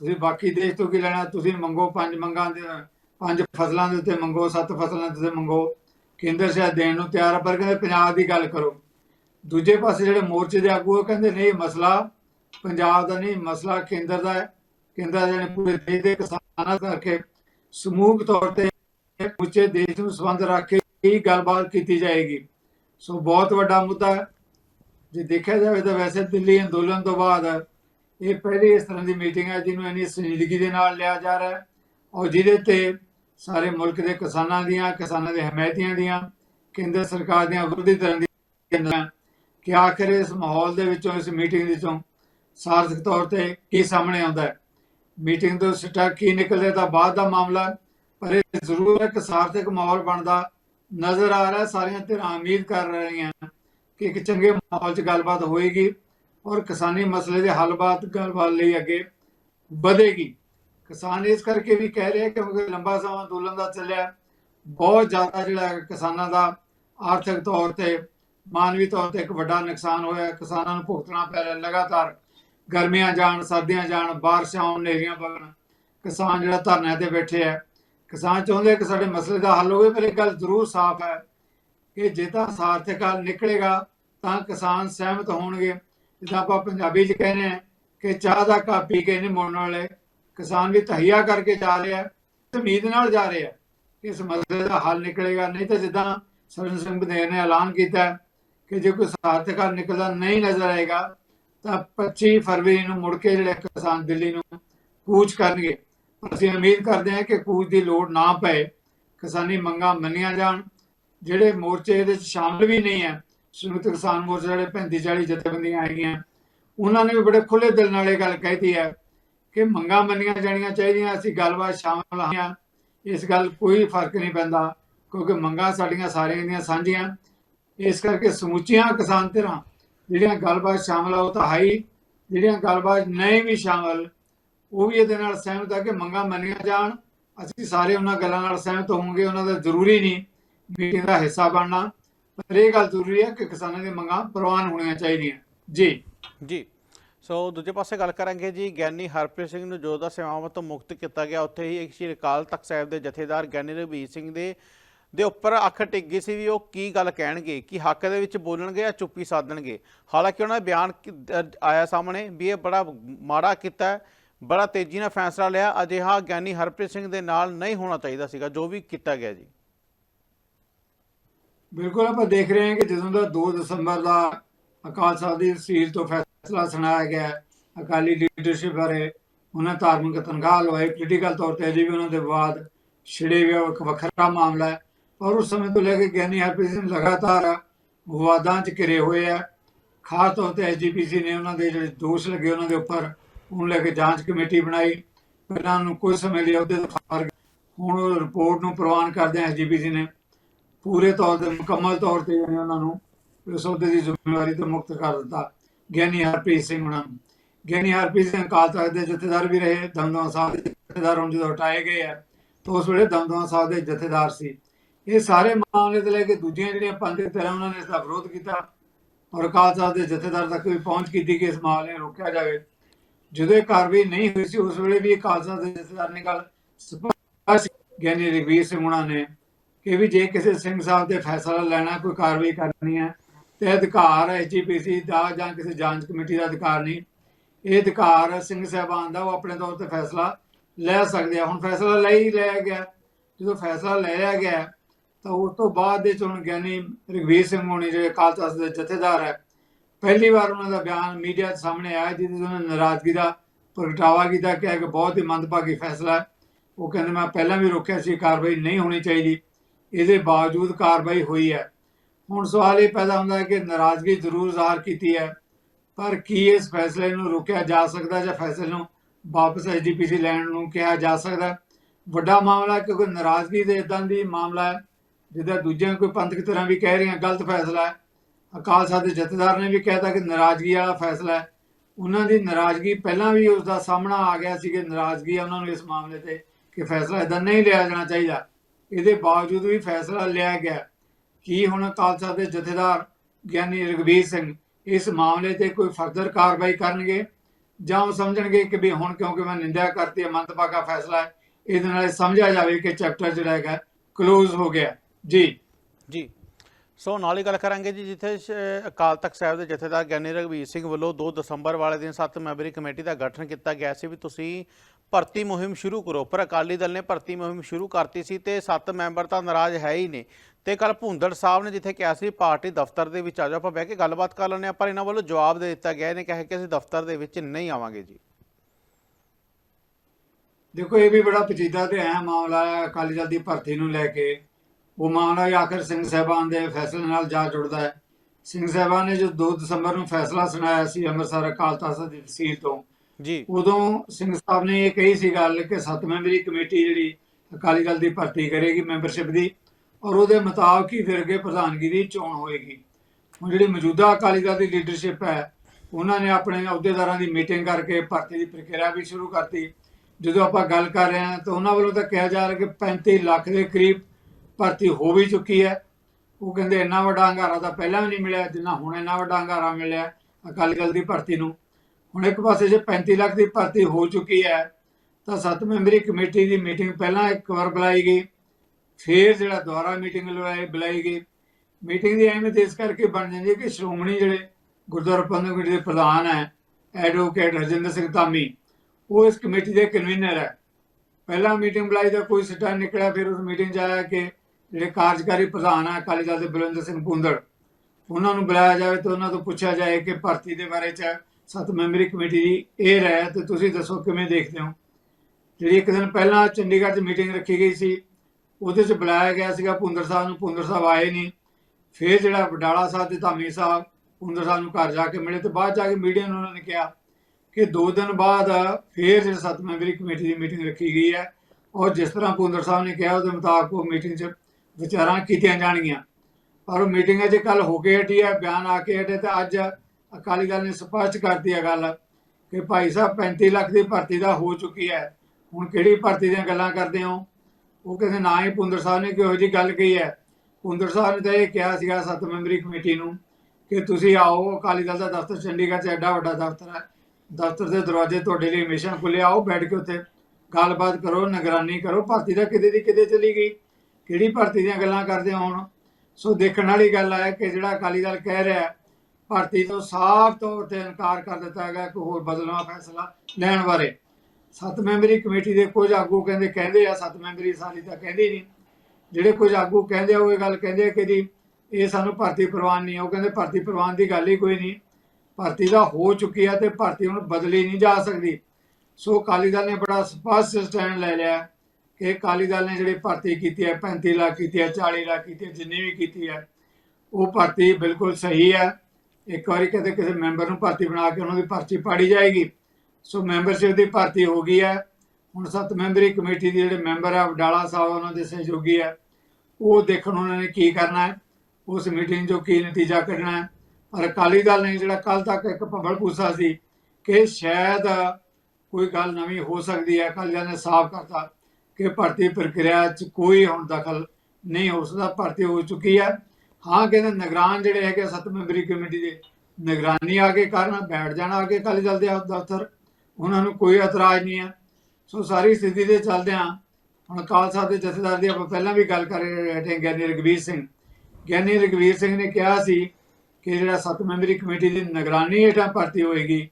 ਤੁਸੀਂ ਬਾਕੀ ਦੇਸ਼ ਤੋਂ ਕੀ ਲੈਣਾ, ਤੁਸੀਂ ਮੰਗੋ ਪੰਜ ਮੰਗਾਂ ਦੇ, ਪੰਜ ਫਸਲਾਂ ਦੇ ਉੱਤੇ ਮੰਗੋ, ਸੱਤ ਫਸਲਾਂ ਦੇ ਉੱਤੇ ਮੰਗੋ। ਕੇਂਦਰ ਸ਼ਾਇਦ ਦੇਣ ਨੂੰ ਤਿਆਰ ਪਰ ਕਹਿੰਦੇ ਪੰਜਾਬ ਦੀ ਗੱਲ ਕਰੋ। ਦੂਜੇ ਪਾਸੇ ਜਿਹੜੇ ਮੋਰਚੇ ਦੇ ਆਗੂ ਉਹ ਕਹਿੰਦੇ ਨਹੀਂ ਮਸਲਾ ਪੰਜਾਬ ਦਾ ਨਹੀਂ, ਮਸਲਾ ਕੇਂਦਰ ਦਾ ਹੈ। ਕੇਂਦਰ ਦੇ ਪੂਰੇ ਦੇਸ਼ ਦੇ ਕਿਸਾਨਾਂ ਕਰਕੇ ਸਮੂਹ ਤੌਰ ਤੇ ਉੱਚੇ ਦੇਸ਼ ਨੂੰ ਸੰਬੰਧ ਰੱਖ ਕੇ ਹੀ ਗੱਲਬਾਤ ਕੀਤੀ ਜਾਏਗੀ। ਸੋ ਬਹੁਤ ਵੱਡਾ ਮੁੱਦਾ ਹੈ। ਜੇ ਦੇਖਿਆ ਜਾਵੇ ਤਾਂ ਵੈਸੇ ਦਿੱਲੀ ਅੰਦੋਲਨ ਤੋਂ ਬਾਅਦ ਇਹ ਪਹਿਲੀ ਇਸ ਤਰ੍ਹਾਂ ਦੀ ਮੀਟਿੰਗ ਹੈ, ਜਿਹਨੂੰ ਇੰਨੀ ਸੰਜੀਦਗੀ ਦੇ ਨਾਲ ਲਿਆ ਜਾ ਰਿਹਾ ਹੈ। ਔਰ ਜਿਹਦੇ ਤੇ ਸਾਰੇ ਮੁਲਕ ਦੇ ਕਿਸਾਨਾਂ ਦੀਆਂ, ਕਿਸਾਨਾਂ ਦੇ ਹਮਾਇਤੀਆਂ ਦੀਆਂ, ਕੇਂਦਰ ਸਰਕਾਰ ਦੀਆਂ ਵਿਰੋਧੀ ਧਿਰਾਂ ਦੀਆਂ ਕਿ ਆਖਿਰ ਇਸ ਮਾਹੌਲ ਦੇ ਵਿੱਚੋਂ, ਇਸ ਮੀਟਿੰਗ ਦੇ ਵਿੱਚੋਂ ਸਾਰਥਕ ਤੌਰ ਤੇ ਕੀ ਸਾਹਮਣੇ ਆਉਂਦਾ ਹੈ? ਮੀਟਿੰਗ ਤੋਂ ਸਿੱਟਾ ਕੀ ਨਿਕਲਦਾ ਤਾਂ ਬਾਅਦ ਦਾ ਮਾਮਲਾ ਪਰ ਇਹ ਜ਼ਰੂਰ ਇੱਕ ਕਿ ਸਾਰਥਕ ਮਾਹੌਲ ਬਣਦਾ ਨਜ਼ਰ ਆ ਰਿਹਾ ਸਾਰੀਆਂ ਧਿਰਾਂ ਉਮੀਦ ਕਰ ਰਹੀਆਂ ਕਿ ਇੱਕ ਚੰਗੇ ਮਾਹੌਲ 'ਚ ਗੱਲਬਾਤ ਹੋਏਗੀ ਔਰ ਕਿਸਾਨੀ ਮਸਲੇ ਦੇ ਹੱਲ ਬਾਤ ਗੱਲਬਾਤ ਲਈ ਅੱਗੇ ਵਧੇਗੀ। ਕਿਸਾਨ ਇਸ ਕਰਕੇ ਵੀ ਕਹਿ ਰਹੇ ਕਿ ਕਿਉਂਕਿ ਲੰਬਾ ਸਮਾਂ ਅੰਦੋਲਨ ਦਾ ਚੱਲਿਆ ਬਹੁਤ ਜ਼ਿਆਦਾ ਜਿਹੜਾ ਕਿਸਾਨਾਂ ਦਾ ਆਰਥਿਕ ਤੌਰ ਤੇ ਮਾਨਵੀ ਤੌਰ ਤੇ ਇੱਕ ਵੱਡਾ ਨੁਕਸਾਨ ਹੋਇਆ। ਕਿਸਾਨਾਂ ਨੂੰ ਭੁਗਤਣਾ ਪੈ ਰਿਹਾ। ਲਗਾਤਾਰ ਗਰਮੀਆਂ ਜਾਣ, ਸਰਦੀਆਂ ਜਾਣ, ਬਾਰਿਸ਼ਾਂ ਆਉਣ ਹਨੇਰੀਆਂ ਵਗਣ ਕਿਸਾਨ ਜਿਹੜਾ ਧਰਨਿਆਂ ਤੇ ਬੈਠੇ ਆ। ਕਿਸਾਨ ਚਾਹੁੰਦੇ ਕਿ ਸਾਡੇ ਮਸਲੇ ਦਾ ਹੱਲ ਹੋਵੇ, ਪਰ ਇੱਕ ਗੱਲ ਜ਼ਰੂਰ ਸਾਫ਼ ਹੈ ਕਿ ਜੇ ਤਾਂ ਸਾਰਥਕ ਹੱਲ ਨਿਕਲੇਗਾ, ਤਾਂ ਕਿਸਾਨ ਸਹਿਮਤ ਹੋਣਗੇ। ਜਿੱਦਾਂ ਆਪਾਂ ਪੰਜਾਬੀ 'ਚ ਕਹਿੰਦੇ ਆ ਕਿ ਚਾਹ ਦਾ ਕੱਪ ਪੀ ਕੇ ਨਹੀਂ ਮੁੜਨ ਵਾਲੇ। ਕਿਸਾਨ ਵੀ ਤਹੀਆ ਕਰਕੇ ਜਾ ਰਿਹਾ ਤੇ ਉਮੀਦ ਨਾਲ ਜਾ ਰਿਹਾ ਕਿ ਇਸ ਮਸਲੇ ਦਾ ਹੱਲ ਨਿਕਲੇਗਾ। ਨਹੀਂ ਤਾਂ ਜਿੱਦਾਂ ਸਰਨ ਸਿੰਘ ਬਦੇਰ ਨੇ ਐਲਾਨ ਕੀਤਾ ਕਿ ਜੇ ਕੋਈ ਸਾਰਥਕ ਹੱਲ ਨਿਕਲਦਾ, ਨਹੀਂ ਨਜ਼ਰ ਆਏਗਾ, ਤਾਂ 25 ਫਰਵਰੀ ਨੂੰ ਮੁੜ ਕੇ ਜਿਹੜੇ ਕਿਸਾਨ ਦਿੱਲੀ ਨੂੰ ਕੂਚ ਕਰਨਗੇ। ਅਸੀਂ ਉਮੀਦ ਕਰਦੇ ਹਾਂ ਕਿ ਕੂਚ ਦੀ ਲੋੜ ਨਾ ਪਏ, ਕਿਸਾਨੀ ਮੰਗਾਂ ਮੰਨੀਆਂ ਜਾਣ। ਜਿਹੜੇ ਮੋਰਚੇ ਇਹਦੇ ਵਿੱਚ ਸ਼ਾਮਲ ਵੀ ਨਹੀਂ ਹੈ, ਸੰਯੁਕਤ ਕਿਸਾਨ ਮੋਰਚੇ ਜਿਹੜੇ 35 40 ਜਥੇਬੰਦੀਆਂ ਹੈਗੀਆਂ, ਉਹਨਾਂ ਨੇ ਵੀ ਬੜੇ ਖੁੱਲੇ ਦਿਲ ਨਾਲ ਇਹ ਗੱਲ ਕਹਿਤੀ ਹੈ ਕਿ ਮੰਗਾਂ ਮੰਨੀਆਂ ਜਾਣੀਆਂ ਚਾਹੀਦੀਆਂ, ਅਸੀਂ ਗੱਲਬਾਤ ਸ਼ਾਮਲ ਹਾਂ। ਇਸ ਗੱਲ ਕੋਈ ਫ਼ਰਕ ਨਹੀਂ ਪੈਂਦਾ, ਕਿਉਂਕਿ ਮੰਗਾਂ ਸਾਡੀਆਂ ਸਾਰੀਆਂ ਦੀਆਂ ਸਾਂਝੀਆਂ। ਇਸ ਕਰਕੇ ਸਮੁੱਚੀਆਂ ਕਿਸਾਨ ਧਿਰਾਂ ਜਿਹੜੀਆਂ ਗੱਲਬਾਤ ਸ਼ਾਮਲ ਆ, ਉਹ ਤਾਂ ਹਾਈ ਜਿਹੜੀਆਂ ਗੱਲਬਾਤ ਨਹੀਂ ਵੀ ਸ਼ਾਮਲ, ਉਹ ਵੀ ਇਹਦੇ ਨਾਲ ਸਹਿਮਤ ਆ ਕਿ ਮੰਗਾਂ ਮੰਨੀਆਂ ਜਾਣ। ਅਸੀਂ ਸਾਰੇ ਉਹਨਾਂ ਗੱਲਾਂ ਨਾਲ ਸਹਿਮਤ ਹੋਵਾਂਗੇ, ਉਹਨਾਂ ਦਾ ਜ਼ਰੂਰੀ ਨਹੀਂ ਮੀਟਿੰਗ ਦਾ ਹਿੱਸਾ ਬਣਨਾ। ਪਰ ਇਹ ਗੱਲ ਜ਼ਰੂਰੀ ਹੈ ਕਿ ਕਿਸਾਨਾਂ ਦੀਆਂ ਮੰਗਾਂ ਪ੍ਰਵਾਨ ਹੋਣੀਆਂ ਚਾਹੀਦੀਆਂ। ਜੀ। ਜੀ। ਸੋ ਦੂਜੇ ਪਾਸੇ ਗੱਲ ਕਰਾਂਗੇ ਜੀ, ਗਿਆਨੀ ਹਰਪ੍ਰੀਤ ਸਿੰਘ ਨੂੰ ਜੋ ਸੇਵਾਵਾਂ ਤੋਂ ਮੁਕਤ ਕੀਤਾ ਗਿਆ, ਉੱਥੇ ਹੀ ਇੱਕ ਸ਼੍ਰੀ ਅਕਾਲ ਤਖਤ ਸਾਹਿਬ ਦੇ ਜਥੇਦਾਰ ਗਿਆਨੀ ਰਵੀਰ ਸਿੰਘ ਦੇ ਦੇ ਉੱਪਰ ਅੱਖ ਟਿਕ ਗਈ ਸੀ ਵੀ ਉਹ ਕੀ ਗੱਲ ਕਹਿਣਗੇ, ਕਿ ਹੱਕ ਦੇ ਵਿੱਚ ਬੋਲਣਗੇ ਜਾਂ ਚੁੱਪੀ ਸਾਧਣਗੇ। ਹਾਲਾਂਕਿ ਉਹਨਾਂ ਦਾ ਬਿਆਨ ਆਇਆ ਸਾਹਮਣੇ ਵੀ ਇਹ ਬੜਾ ਮਾੜਾ ਕੀਤਾ ਬੜਾ ਤੇਜ਼ੀ ਨਾਲ ਫੈਸਲਾ ਲਿਆ। ਅਜਿਹਾ ਗਿਆਨੀ ਹਰਪ੍ਰੀਤ ਸਿੰਘ ਦੇ ਨਾਲ ਨਹੀਂ ਹੋਣਾ ਚਾਹੀਦਾ ਸੀਗਾ, ਜੋ ਵੀ ਕੀਤਾ ਗਿਆ ਜੀ। ਬਿਲਕੁਲ, ਆਪਾਂ ਦੇਖ ਰਹੇ ਹਾਂ ਕਿ ਜਦੋਂ ਦਾ 2 ਦਸੰਬਰ ਦਾ ਅਕਾਲ ਸਾਹਿਬ ਦੀ ਤਸਵੀਰ ਤੋਂ ਫੈਸਲਾ ਸੁਣਾਇਆ ਗਿਆ, ਅਕਾਲੀ ਲੀਡਰਸ਼ਿਪ ਬਾਰੇ ਉਹਨਾਂ ਧਾਰਮਿਕ ਤਨਖਾਹ ਲਵਾਈ। ਪੋਲੀਟੀਕਲ ਤੌਰ ਤੇ ਅਜੇ ਵੀ ਉਹਨਾਂ ਦੇ ਬਾਅਦ ਛਿੜੇ ਹੋਏ ਵੱਖਰਾ ਮਾਮਲਾ ਹੈ। ਔਰ ਉਸ ਸਮੇਂ ਤੋਂ ਲੈ ਕੇ ਗਿਆਨੀ ਹਰਪ੍ਰੀਤ ਸਿੰਘ ਲਗਾਤਾਰ ਵਿਵਾਦਾਂ 'ਚ ਘਿਰੇ ਹੋਏ ਆ। ਖਾਸ ਤੌਰ ਤੇ ਐਸਜੀਪੀਸੀ ਨੇ ਉਹਨਾਂ ਦੇ ਜਿਹੜੇ ਦੋਸ਼ ਲੱਗੇ, ਉਹਨਾਂ ਦੇ ਉੱਪਰ ਉਹਨੂੰ ਲੈ ਕੇ ਜਾਂਚ ਕਮੇਟੀ ਬਣਾਈ। ਪਹਿਲਾਂ ਨੂੰ ਕੁਝ ਸਮੇਂ ਲਈ ਉਹਦੇ ਤੋਂ ਫ਼ਰਕ ਹੁਣ ਰਿਪੋਰਟ ਨੂੰ ਪ੍ਰਵਾਨ ਕਰਦੇ ਐਸਜੀਪੀਸੀ ਨੇ ਪੂਰੇ ਤੌਰ ਤੇ ਮੁਕੰਮਲ ਤੌਰ ਤੇ ਜਾਣੀ ਉਹਨਾਂ ਨੂੰ ਇਸ ਅਹੁਦੇ ਦੀ ਜ਼ਿੰਮੇਵਾਰੀ ਤੋਂ ਮੁਕਤ ਕਰ ਦਿੱਤਾ, ਗਿਆਨੀ ਹਰਪ੍ਰੀਤ ਸਿੰਘ ਉਹਨਾਂ ਨੂੰ। ਗਿਆਨੀ ਹਰਪ੍ਰੀਤ ਸਿੰਘ ਅਕਾਲ ਤਖਤ ਦੇ ਜਥੇਦਾਰ ਵੀ ਰਹੇ, ਦਮਦਮਾ ਸਾਹਿਬ ਦੇ ਜਥੇਦਾਰ ਹੁਣ ਜਦੋਂ ਹਟਾਏ ਗਏ ਆ, ਤਾਂ ਉਸ ਵੇਲੇ ਦਮਦਮਾ ਸਾਹਿਬ ਦੇ ਜਥੇਦਾਰ ਸੀ। ਇਹ ਸਾਰੇ ਮਾਮਲੇ ਤੇ ਲੈ ਕੇ ਦੂਜੀਆਂ ਜਿਹੜੀਆਂ ਪੰਜ ਧਿਰਾਂ, ਉਹਨਾਂ ਨੇ ਇਸ ਦਾ ਵਿਰੋਧ ਕੀਤਾ। ਔਰ ਅਕਾਲ ਸਾਹਿਬ ਦੇ ਜਥੇਦਾਰ ਤੱਕ ਵੀ ਪਹੁੰਚ ਕੀਤੀ ਕਿ ਇਸ ਮਾਮਲੇ ਨੂੰ ਰੋਕਿਆ ਜਾਵੇ। ਜਦੋਂ ਇਹ ਕਾਰਵਾਈ ਨਹੀਂ ਹੋਈ ਸੀ, ਉਸ ਵੇਲੇ ਵੀ ਅਕਾਲ ਸਾਹਿਬ ਦੇ ਜਥੇਦਾਰ ਨੇ ਗੱਲ ਸਪਸ਼ਟ ਗਿਆਨੀ ਰਘਵੀਰ ਸਿੰਘ ਉਹਨਾਂ ਨੇ ਕਿ ਵੀ ਜੇ ਕਿਸੇ ਸਿੰਘ ਸਾਹਿਬ ਤੇ ਫੈਸਲਾ ਲੈਣਾ, ਕੋਈ ਕਾਰਵਾਈ ਕਰਨੀ ਹੈ, ਤੇ ਅਧਿਕਾਰ ਐਚਜੀਪੀਸੀ ਦਾ ਜਾਂ ਕਿਸੇ ਜਾਂਚ ਕਮੇਟੀ ਦਾ ਅਧਿਕਾਰ ਨਹੀਂ, ਇਹ ਅਧਿਕਾਰ ਸਿੰਘ ਸਾਹਿਬਾਨ ਦਾ, ਉਹ ਆਪਣੇ ਤੌਰ ਤੇ ਫੈਸਲਾ ਲੈ ਸਕਦੇ ਆ। ਹੁਣ ਫੈਸਲਾ ਲੈ ਹੀ ਲਿਆ ਗਿਆ। ਜਦੋਂ ਫੈਸਲਾ ਲੈ ਲਿਆ ਗਿਆ ਤਾਂ ਉਸ ਤੋਂ ਬਾਅਦ ਦੇ ਹੁਣ ਗਿਆਨੀ ਰਘਵੀਰ ਸਿੰਘ ਹੋਣੀ ਜਿਹੜੇ ਅਕਾਲ ਤਖਤ ਦੇ ਜਥੇਦਾਰ ਹੈ, ਪਹਿਲੀ ਵਾਰ ਉਹਨਾਂ ਦਾ ਬਿਆਨ ਮੀਡੀਆ ਸਾਹਮਣੇ ਆਇਆ, ਜਿਹਦੇ ਵਿੱਚ ਉਹਨਾਂ ਨਾਰਾਜ਼ਗੀ ਦਾ ਪ੍ਰਗਟਾਵਾ ਕੀਤਾ ਕਿ ਇਹ ਬਹੁਤ ਹੀ ਮੰਦਭਾਗੀ ਫੈਸਲਾ ਹੈ। ਉਹ ਕਹਿੰਦੇ, ਮੈਂ ਪਹਿਲਾਂ ਵੀ ਰੋਕਿਆ ਸੀ, ਕਾਰਵਾਈ ਨਹੀਂ ਹੋਣੀ ਚਾਹੀਦੀ। ਇਹਦੇ ਬਾਵਜੂਦ ਕਾਰਵਾਈ ਹੋਈ ਹੈ। ਹੁਣ ਸਵਾਲ ਇਹ ਪੈਦਾ ਹੁੰਦਾ ਹੈ ਕਿ ਨਾਰਾਜ਼ਗੀ ਜ਼ਰੂਰ ਜ਼ਾਹਰ ਕੀਤੀ ਹੈ, ਪਰ ਕੀ ਇਸ ਫੈਸਲੇ ਨੂੰ ਰੋਕਿਆ ਜਾ ਸਕਦਾ ਜਾਂ ਫੈਸਲੇ ਨੂੰ ਵਾਪਸ ਐਸਜੀਪੀਸੀ ਲੈਣ ਨੂੰ ਕਿਹਾ ਜਾ ਸਕਦਾ ਵੱਡਾ ਮਾਮਲਾ ਕਿਉਂਕਿ ਨਾਰਾਜ਼ਗੀ ਦੇ ਇਦਾਂ ਦੀ ਮਾਮਲਾ ਹੈ। ਜਿਹਦਾ ਦੂਜਿਆਂ ਕੋਈ ਪੰਥਕ ਤਰ੍ਹਾਂ ਵੀ ਕਹਿ ਰਹੀਆਂ ਗਲਤ ਫੈਸਲਾ ਹੈ। ਅਕਾਲ ਸਾਹਿਬ ਦੇ ਜਥੇਦਾਰ ਨੇ ਵੀ ਕਹਿਤਾ ਕਿ ਨਾਰਾਜ਼ਗੀ ਵਾਲਾ ਫੈਸਲਾ ਹੈ। ਉਹਨਾਂ ਦੀ ਨਾਰਾਜ਼ਗੀ ਪਹਿਲਾਂ ਵੀ ਉਸ ਦਾ ਸਾਹਮਣਾ ਆ ਗਿਆ ਸੀ ਕਿ ਨਾਰਾਜ਼ਗੀ ਹੈ ਉਹਨਾਂ ਨੂੰ ਇਸ ਮਾਮਲੇ ਤੇ ਕਿ ਫੈਸਲਾ ਇਦਾਂ ਨਹੀਂ ਲਿਆ ਜਾਣਾ ਚਾਹੀਦਾ। ਇਹਦੇ ਬਾਵਜੂਦ ਵੀ ਫੈਸਲਾ ਲਿਆ ਗਿਆ। ਕੀ ਹੁਣ ਅਕਾਲ ਸਾਹਿਬ ਦੇ ਜਥੇਦਾਰ ਗਿਆਨੀ ਰਗਵੀਰ ਸਿੰਘ ਇਸ ਮਾਮਲੇ ਤੇ ਕੋਈ ਫਰਦਰ ਕਾਰਵਾਈ ਕਰਨਗੇ? ਜਾਂ ਉਹ ਸਮਝਣਗੇ ਕਿ ਵੀ ਹੁਣ ਕਿਉਂਕਿ ਮੈਂ ਨਿੰਦਿਆ ਕਰਤੀ ਹੈ, ਮੰਦਭਾਗਾ ਫੈਸਲਾ ਹੈ, ਇਹਦੇ ਨਾਲ ਇਹ ਸਮਝਿਆ ਜਾਵੇ ਕਿ ਚੈਪਟਰ ਜਿਹੜਾ ਹੈਗਾ ਕਲੋਜ਼ ਹੋ ਗਿਆ। ਜੀ। ਜੀ। ਸੋ ਨਾਲ ਹੀ ਗੱਲ ਕਰਾਂਗੇ ਜੀ ਜਿੱਥੇ ਅਕਾਲ ਤਖਤ ਸਾਹਿਬ ਦੇ ਜਥੇਦਾਰ ਗਿਆਨੀ ਰਘਵੀਰ ਸਿੰਘ ਵੱਲੋਂ 2 ਦਸੰਬਰ ਵਾਲੇ ਦਿਨ 7 ਮੈਂਬਰੀ ਕਮੇਟੀ ਦਾ ਗਠਨ ਕੀਤਾ ਗਿਆ ਸੀ ਵੀ ਤੁਸੀਂ ਭਰਤੀ ਮੁਹਿੰਮ ਸ਼ੁਰੂ ਕਰੋ। ਪਰ ਅਕਾਲੀ ਦਲ ਨੇ ਭਰਤੀ ਮੁਹਿੰਮ ਸ਼ੁਰੂ ਕਰਤੀ ਸੀ ਤੇ 7 ਮੈਂਬਰ ਤਾਂ ਨਾਰਾਜ਼ ਹੈ ਹੀ ਨੇ। ਤੇ ਕੱਲ ਭੁੰਦੜ ਸਾਹਿਬ ਨੇ ਜਿੱਥੇ ਕਿਹਾ ਸੀ ਪਾਰਟੀ ਦਫ਼ਤਰ ਦੇ ਵਿੱਚ ਆ ਜਾਓ ਆਪਾਂ ਬਹਿ ਕੇ ਗੱਲਬਾਤ ਕਰ ਲੈਂਦੇ ਹਾਂ ਪਰ ਇਹਨਾਂ ਵੱਲੋਂ ਜਵਾਬ ਦੇ ਦਿੱਤਾ ਗਿਆ ਇਹਨੇ ਕਿਹਾ ਕਿ ਅਸੀਂ ਦਫ਼ਤਰ ਦੇ ਵਿੱਚ ਨਹੀਂ ਆਵਾਂਗੇ ਜੀ। ਦੇਖੋ ਇਹ ਵੀ ਬੜਾ ਪੇਚੀਦਾ ਤੇ ਅਹਿਮ ਮਾਮਲਾ ਹੈ ਅਕਾਲੀ ਦਲ ਦੀ ਭਰਤੀ ਨੂੰ ਲੈ ਕੇ। ਉਹ ਮਾਮਲਾ ਆਖਰ ਸਿੰਘ ਸਾਹਿਬਾਨ ਦੇ ਫੈਸਲੇ ਨਾਲ ਜਾ ਜੁੜਦਾ ਹੈ। ਸਿੰਘ ਸਾਹਿਬਾਨ ਨੇ ਜੋ 2 ਦਸੰਬਰ ਨੂੰ ਫੈਸਲਾ ਸੁਣਾਇਆ ਸੀ ਅੰਮ੍ਰਿਤਸਰ ਅਕਾਲ ਤਖਤ ਦੀ ਤਹਿਸੀਲ ਤੋਂ ਜੀ। ਉਦੋਂ ਸਿੰਘ ਸਾਹਿਬ ਨੇ ਇਹ ਕਹੀ ਸੀ ਗੱਲ ਕਿ ਸੱਤ ਮੈਂਬਰੀ ਕਮੇਟੀ ਜਿਹੜੀ ਅਕਾਲੀ ਦਲ ਦੀ ਭਰਤੀ ਕਰੇਗੀ ਮੈਂਬਰਸ਼ਿਪ ਦੀ ਔਰ ਉਹਦੇ ਮੁਤਾਬਕ ਹੀ ਫਿਰ ਅੱਗੇ ਪ੍ਰਧਾਨਗੀ ਦੀ ਚੋਣ ਹੋਏਗੀ। ਹੁਣ ਜਿਹੜੀ ਮੌਜੂਦਾ ਅਕਾਲੀ ਦਲ ਦੀ ਲੀਡਰਸ਼ਿਪ ਹੈ ਉਹਨਾਂ ਨੇ ਆਪਣੇ ਅਹੁਦੇਦਾਰਾਂ ਦੀ ਮੀਟਿੰਗ ਕਰਕੇ ਭਰਤੀ ਦੀ ਪ੍ਰਕਿਰਿਆ ਵੀ ਸ਼ੁਰੂ ਕਰਤੀ। ਜਦੋਂ ਆਪਾਂ ਗੱਲ ਕਰ ਰਹੇ ਹਾਂ ਤਾਂ ਉਹਨਾਂ ਵੱਲੋਂ ਤਾਂ ਕਿਹਾ ਜਾ ਰਿਹਾ ਕਿ 35 ਲੱਖ ਦੇ ਕਰੀਬ ਭਰਤੀ ਹੋ ਵੀ ਚੁੱਕੀ ਹੈ। ਉਹ ਕਹਿੰਦੇ ਇੰਨਾ ਵੱਡਾ ਹੰਗਾਰਾ ਤਾਂ ਪਹਿਲਾਂ ਵੀ ਨਹੀਂ ਮਿਲਿਆ, ਜਿੰਨਾ ਹੁਣ ਇੰਨਾ ਵੱਡਾ ਹੰਗਾਰਾ ਮਿਲਿਆ ਅਕਾਲੀ ਦਲ ਦੀ ਭਰਤੀ ਨੂੰ। ਹੁਣ ਇੱਕ ਪਾਸੇ ਜੇ 35 ਲੱਖ ਦੀ ਭਰਤੀ ਹੋ ਚੁੱਕੀ ਹੈ, ਤਾਂ ਸੱਤ ਮੈਂਬਰੀ ਕਮੇਟੀ ਦੀ ਮੀਟਿੰਗ ਪਹਿਲਾਂ ਇੱਕ ਵਾਰ ਬੁਲਾਈ ਗਈ। ਫਿਰ ਜਿਹੜਾ ਦੁਬਾਰਾ ਮੀਟਿੰਗ ਲਵਾਈ, ਬੁਲਾਈ ਗਈ। ਮੀਟਿੰਗ ਦੀ ਅਹਿਮੀਅਤ ਇਸ ਕਰਕੇ ਬਣ ਜਾਂਦੀ ਹੈ ਕਿ ਸ਼੍ਰੋਮਣੀ ਜਿਹੜੇ ਗੁਰਦੁਆਰਾ ਪ੍ਰਬੰਧਕ ਕਮੇਟੀ ਦੇ ਪ੍ਰਧਾਨ ਹੈ, ਐਡਵੋਕੇਟ ਰਜਿੰਦਰ ਸਿੰਘ ਧਾਮੀ, ਉਹ ਇਸ ਕਮੇਟੀ ਦੇ ਕਨਵੀਨਰ ਹੈ। ਪਹਿਲਾਂ ਮੀਟਿੰਗ ਬੁਲਾਈ ਦਾ ਕੋਈ ਸਿੱਟਾ ਨਿਕਲਿਆ, ਫਿਰ ਉਸ ਮੀਟਿੰਗ 'ਚ ਆਇਆ ਕਿ ਜਿਹੜੇ ਕਾਰਜਕਾਰੀ ਪ੍ਰਧਾਨ ਹੈ ਅਕਾਲੀ ਦਲ ਦੇ ਬਲਵਿੰਦਰ ਸਿੰਘ ਪੁੰਦੜ, ਉਹਨਾਂ ਨੂੰ ਬੁਲਾਇਆ ਜਾਵੇ ਤੇ ਉਹਨਾਂ ਤੋਂ ਪੁੱਛਿਆ ਜਾਏ ਕਿ ਭਰਤੀ ਦੇ ਬਾਰੇ 'ਚ ਸੱਤ ਮੈਂਬਰੀ ਕਮੇਟੀ ਦੀ ਇਹ ਰਹਿ ਹੈ ਤੇ ਤੁਸੀਂ ਦੱਸੋ ਕਿਵੇਂ ਦੇਖਦੇ ਹੋ? ਜਿਹੜੀ ਇੱਕ ਦਿਨ ਪਹਿਲਾਂ ਚੰਡੀਗੜ੍ਹ 'ਚ ਮੀਟਿੰਗ ਰੱਖੀ ਗਈ ਸੀ, ਉਹਦੇ 'ਚ ਬੁਲਾਇਆ ਗਿਆ ਸੀਗਾ ਪੁੰਦਰ ਸਾਹਿਬ ਨੂੰ ਪੁੰਦਰ ਸਾਹਿਬ ਆਏ ਨਹੀਂ ਫਿਰ ਜਿਹੜਾ ਵਡਾਲਾ ਸਾਹਿਬ ਤੇ ਧਾਮੀ ਸਾਹਿਬ ਪੁੰਦਰ ਸਾਹਿਬ ਨੂੰ ਘਰ ਜਾ ਕੇ ਮਿਲੇ ਤੇ ਬਾਅਦ ਜਾ ਕੇ ਮੀਡੀਆ ਨੂੰ ਉਹਨਾਂ ਨੇ ਕਿਹਾ ਕਿ ਦੋ ਦਿਨ ਬਾਅਦ ਫਿਰ ਜਿਹੜੀ ਸੱਤ ਮੈਂਬਰੀ ਕਮੇਟੀ ਦੀ ਮੀਟਿੰਗ ਰੱਖੀ ਗਈ ਹੈ, ਔਰ ਜਿਸ ਤਰ੍ਹਾਂ ਪੁੰਦਰ ਸਾਹਿਬ ਨੇ ਕਿਹਾ ਉਹਦੇ ਮੁਤਾਬਕ ਉਹ ਮੀਟਿੰਗ 'ਚ ਵਿਚਾਰਾਂ ਕੀਤੀਆਂ ਜਾਣਗੀਆਂ। ਪਰ ਉਹ ਮੀਟਿੰਗਾਂ 'ਚ ਕੱਲ ਹੋ ਕੇ ਹਟੀ ਹੈ ਬਿਆਨ ਆ ਕੇ ਹਟੇ ਤਾਂ ਅੱਜ ਅਕਾਲੀ ਦਲ ਨੇ ਸਪਸ਼ਟ ਕਰਤੀ ਹੈ ਗੱਲ ਕਿ ਭਾਈ ਸਾਹਿਬ 35 ਲੱਖ ਦੀ ਭਰਤੀ ਦਾ ਹੋ ਚੁੱਕੀ ਹੈ। ਹੁਣ ਕਿਹੜੀ ਭਰਤੀ ਦੀਆਂ ਗੱਲਾਂ ਕਰਦੇ ਹੋ? ਉਹ ਕਹਿੰਦੇ ਨਾ ਹੀ ਪੁੰਦਰ ਸਾਹਿਬ ਨੇ ਕਿਹੋ ਜੀ ਗੱਲ ਕਹੀ ਹੈ। ਪੁੰਦਰ ਸਾਹਿਬ ਨੇ ਤਾਂ ਇਹ ਕਿਹਾ ਸੀਗਾ ਸੱਤ ਮੈਂਬਰੀ ਕਮੇਟੀ ਨੂੰ ਕਿ ਤੁਸੀਂ ਆਓ, ਅਕਾਲੀ ਦਲ ਦਾ ਦਫ਼ਤਰ ਚੰਡੀਗੜ੍ਹ 'ਚ ਐਡਾ ਵੱਡਾ ਦਫ਼ਤਰ ਹੈ। ਦਫ਼ਤਰ ਦੇ ਦਰਵਾਜ਼ੇ ਤੁਹਾਡੇ ਲਈ ਹਮੇਸ਼ਾ ਖੁੱਲੇ ਆਓ ਬੈਠ ਕੇ ਉੱਥੇ ਗੱਲਬਾਤ ਕਰੋ, ਨਿਗਰਾਨੀ ਕਰੋ, ਭਰਤੀ ਦਾ ਕਿਤੇ ਦੀ ਕਿਤੇ ਚਲੀ ਗਈ। ਕਿਹੜੀ ਭਰਤੀ ਦੀਆਂ ਗੱਲਾਂ ਕਰਦੇ ਹੋਣ? ਸੋ ਦੇਖਣ ਵਾਲੀ ਗੱਲ ਹੈ ਕਿ ਜਿਹੜਾ ਅਕਾਲੀ ਦਲ ਕਹਿ ਰਿਹਾ, ਭਰਤੀ ਤੋਂ ਸਾਫ਼ ਤੌਰ ਤੇ ਇਨਕਾਰ ਕਰ ਦਿੱਤਾ ਹੈਗਾ ਕਿ ਹੋਰ ਬਦਲਵਾ ਫੈਸਲਾ ਲੈਣ ਬਾਰੇ। ਸੱਤ ਮੈਂਬਰੀ ਕਮੇਟੀ ਦੇ ਕੁਝ ਆਗੂ ਕਹਿੰਦੇ ਕਹਿੰਦੇ ਆ, ਸੱਤ ਮੈਂਬਰੀ ਸਾਰੀ ਤਾਂ ਕਹਿੰਦੇ ਨਹੀਂ। ਜਿਹੜੇ ਕੁਝ ਆਗੂ ਕਹਿੰਦੇ ਆ, ਉਹ ਇਹ ਗੱਲ ਕਹਿੰਦੇ ਆ ਕਿ ਜੀ, ਇਹ ਸਾਨੂੰ ਭਰਤੀ ਪ੍ਰਵਾਨ ਨਹੀਂ ਹੈ ਉਹ ਕਹਿੰਦੇ ਭਰਤੀ ਪ੍ਰਵਾਨ ਦੀ ਗੱਲ ਹੀ ਕੋਈ ਨਹੀਂ। ਭਰਤੀ ਦਾ ਹੋ ਚੁੱਕੀ ਆ ਤੇ ਭਰਤੀ ਹੁਣ ਬਦਲੀ ਨਹੀਂ ਜਾ ਸਕਦੀ। ਸੋ ਅਕਾਲੀ ਦਲ ਨੇ ਬੜਾ ਸਪਸ਼ਟ ਸਟੈਂਡ ਲੈ ਲਿਆ। ਕਿ ਅਕਾਲੀ ਦਲ ਨੇ ਜਿਹੜੀ ਭਰਤੀ ਕੀਤੀ ਹੈ 35 ਲੱਖ ਕੀਤੀ ਹੈ 40 ਲੱਖ ਕੀਤੀ ਹੈ, ਜਿੰਨੀ ਵੀ ਕੀਤੀ ਹੈ, ਉਹ ਭਰਤੀ ਬਿਲਕੁਲ ਸਹੀ ਹੈ। ਇੱਕ ਵਾਰੀ ਕਦੇ ਕਿਸੇ ਮੈਂਬਰ ਨੂੰ ਭਰਤੀ ਬਣਾ ਕੇ ਉਹਨਾਂ ਦੀ ਪਰਚੀ ਪਾੜੀ ਜਾਏਗੀ। ਸੋ ਮੈਂਬਰਸ਼ਿਪ ਦੀ ਭਰਤੀ ਹੋ ਗਈ ਹੈ। ਹੁਣ ਸੱਤ ਮੈਂਬਰੀ ਕਮੇਟੀ ਦੇ ਜਿਹੜੇ ਮੈਂਬਰ ਆ, ਵਡਾਲਾ ਸਾਹਿਬ ਉਹਨਾਂ ਦੇ ਸਹਿਯੋਗੀ ਹੈ। ਉਹ ਦੇਖਣ ਉਹਨਾਂ ਨੇ ਕੀ ਕਰਨਾ ਹੈ। ਉਸ ਮੀਟਿੰਗ ਚੋਂ ਕੀ ਨਤੀਜਾ ਕੱਢਣਾ ਹੈ। ਪਰ ਅਕਾਲੀ ਦਲ ਨੇ ਜਿਹੜਾ ਕੱਲ ਤੱਕ ਇੱਕ ਭੰਬਲ ਪੂਸਾ ਸੀ ਕਿ ਸ਼ਾਇਦ ਕੋਈ ਗੱਲ ਨਵੀਂ ਹੋ ਸਕਦੀ ਹੈ। ਅਕਾਲੀ ਦਲ ਨੇ ਸਾਫ਼ ਕਰਤਾ। ਕਿ ਭਰਤੀ ਪ੍ਰਕਿਰਿਆ 'ਚ ਕੋਈ ਹੁਣ ਦਖਲ ਨਹੀਂ ਹੋ ਸਕਦਾ, ਭਰਤੀ ਹੋ ਚੁੱਕੀ ਹੈ। ਹਾਂ, ਕਹਿੰਦੇ ਨਿਗਰਾਨ ਜਿਹੜੇ ਹੈਗੇ ਸੱਤ ਮੈਂਬਰੀ ਕਮੇਟੀ ਦੇ ਨਿਗਰਾਨੀ ਆ ਕੇ ਕਰਨ, ਬੈਠ ਜਾਣਾ, ਆ ਕੇ ਅਕਾਲੀ ਦਲ ਦੇ ਦਫ਼ਤਰ, ਉਹਨਾਂ ਨੂੰ ਕੋਈ ਇਤਰਾਜ਼ ਨਹੀਂ ਹੈ। ਸੋ ਸਾਰੀ ਸਥਿਤੀ ਦੇ ਚੱਲਦਿਆਂ ਹੁਣ ਖਾਲਸਾ ਦੇ ਜਥੇਦਾਰ ਦੀ ਆਪਾਂ ਪਹਿਲਾਂ ਵੀ ਗੱਲ ਕਰ ਰਹੇ ਹਾਂ, ਗਿਆਨੀ ਰਗਵੀਰ ਸਿੰਘ। ਗਿਆਨੀ ਰਗਵੀਰ ਸਿੰਘ ਨੇ ਕਿਹਾ ਸੀ ਕਿ ਜਿਹੜਾ ਸੱਤ ਮੈਂਬਰੀ ਕਮੇਟੀ ਦੀ ਨਿਗਰਾਨੀ ਹੇਠਾਂ ਭਰਤੀ ਹੋਏਗੀ,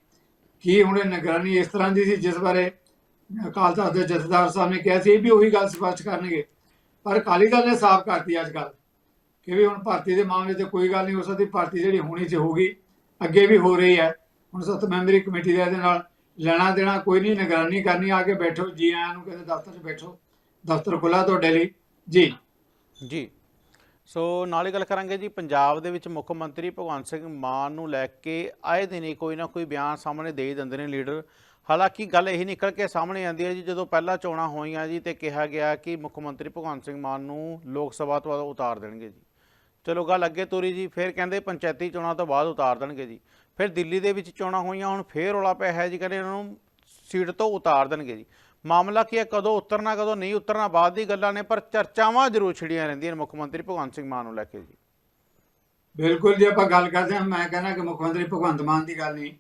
ਕੀ ਹੁਣ ਇਹ ਨਿਗਰਾਨੀ ਇਸ ਤਰ੍ਹਾਂ ਦੀ ਸੀ ਜਿਸ ਬਾਰੇ ਅਕਾਲ ਤਖਤ ਦੇ ਜਥੇਦਾਰ ਸਾਹਿਬ ਨੇ ਕਿਹਾ ਸੀ, ਇਹ ਵੀ ਉਹੀ ਗੱਲ ਸਪਸ਼ਟ ਕਰਨਗੇ। ਪਰ ਅਕਾਲੀ ਦਲ ਨੇ ਸਾਫ਼ ਕਰਤੀ ਅੱਜ ਕੱਲ ਕਿ ਵੀ ਹੁਣ ਭਰਤੀ ਦੇ ਮਾਮਲੇ ਤੇ ਕੋਈ ਗੱਲ ਨਹੀਂ, ਹੋ ਸਕਦੀ ਭਰਤੀ ਜਿਹੜੀ ਹੋਣੀ ਚ ਹੋਗੀ ਅੱਗੇ ਵੀ ਹੋ ਰਹੀ ਹੈ। ਹੁਣ ਸੱਤ ਮੈਂਬਰੀ ਕਮੇਟੀ ਦਾ ਇਹਦੇ ਨਾਲ ਲੈਣਾ ਦੇਣਾ ਕੋਈ ਨਹੀਂ, ਨਿਗਰਾਨੀ ਕਰਨੀ, ਆ ਕੇ ਬੈਠੋ, ਜੀ ਆਇਆਂ ਨੂੰ ਕਹਿੰਦੇ ਦਫ਼ਤਰ 'ਚ ਬੈਠੋ, ਦਫ਼ਤਰ ਖੁੱਲਾ ਤੁਹਾਡੇ ਲਈ। ਜੀ। ਜੀ। ਸੋ ਨਾਲ ਹੀ ਗੱਲ ਕਰਾਂਗੇ ਜੀ, ਪੰਜਾਬ ਦੇ ਵਿੱਚ ਮੁੱਖ ਮੰਤਰੀ ਭਗਵੰਤ ਸਿੰਘ ਮਾਨ ਨੂੰ ਲੈ ਕੇ ਆਏ ਦਿਨ ਕੋਈ ਨਾ ਕੋਈ ਬਿਆਨ ਸਾਹਮਣੇ ਦੇ ਦਿੰਦੇ ਨੇ ਲੀਡਰ। ਹਾਲਾਂਕਿ ਗੱਲ ਇਹ ਨਿਕਲ ਕੇ ਸਾਹਮਣੇ ਆਉਂਦੀ ਹੈ ਜੀ, ਜਦੋਂ ਪਹਿਲਾਂ ਚੋਣਾਂ ਹੋਈਆਂ ਜੀ ਤੇ ਕਿਹਾ ਗਿਆ ਕਿ ਮੁੱਖ ਮੰਤਰੀ ਭਗਵੰਤ ਸਿੰਘ ਮਾਨ ਨੂੰ ਲੋਕ ਸਭਾ ਤੋਂ ਉਤਾਰ ਦੇਣਗੇ ਜੀ। ਚਲੋ ਗੱਲ ਅੱਗੇ ਤੋਰੀ ਜੀ, ਫਿਰ ਕਹਿੰਦੇ ਪੰਚਾਇਤੀ ਚੋਣਾਂ ਤੋਂ ਬਾਅਦ ਉਤਾਰ ਦੇਣਗੇ ਜੀ। ਫਿਰ ਦਿੱਲੀ ਦੇ ਵਿੱਚ ਚੋਣਾਂ ਹੋਈਆਂ, ਹੁਣ ਫੇਰ ਰੌਲਾ ਪਿਆ ਹੈ ਜੀ, ਕਹਿੰਦੇ ਇਹਨਾਂ ਨੂੰ ਸੀਟ ਤੋਂ ਉਤਾਰ ਦੇਣਗੇ ਜੀ। ਮਾਮਲਾ ਕੀ ਹੈ, ਕਦੋਂ ਉਤਰਨਾ, ਕਦੋਂ ਨਹੀਂ ਉਤਰਨਾ, ਬਾਅਦ ਦੀ ਗੱਲਾਂ ਨੇ, ਪਰ ਚਰਚਾਵਾਂ ਜ਼ਰੂਰ ਛਿੜੀਆਂ ਰਹਿੰਦੀਆਂ ਨੇ ਮੁੱਖ ਮੰਤਰੀ ਭਗਵੰਤ ਸਿੰਘ ਮਾਨ ਨੂੰ ਲੈ ਕੇ ਜੀ। ਬਿਲਕੁਲ ਜੇ, ਆਪਾਂ ਗੱਲ ਕਰਦੇ ਹਾਂ। ਮੈਂ ਕਹਿੰਦਾ ਕਿ ਮੁੱਖ ਮੰਤਰੀ ਭਗਵੰਤ ਮਾਨ ਦੀ ਗੱਲ ਨਹੀਂ।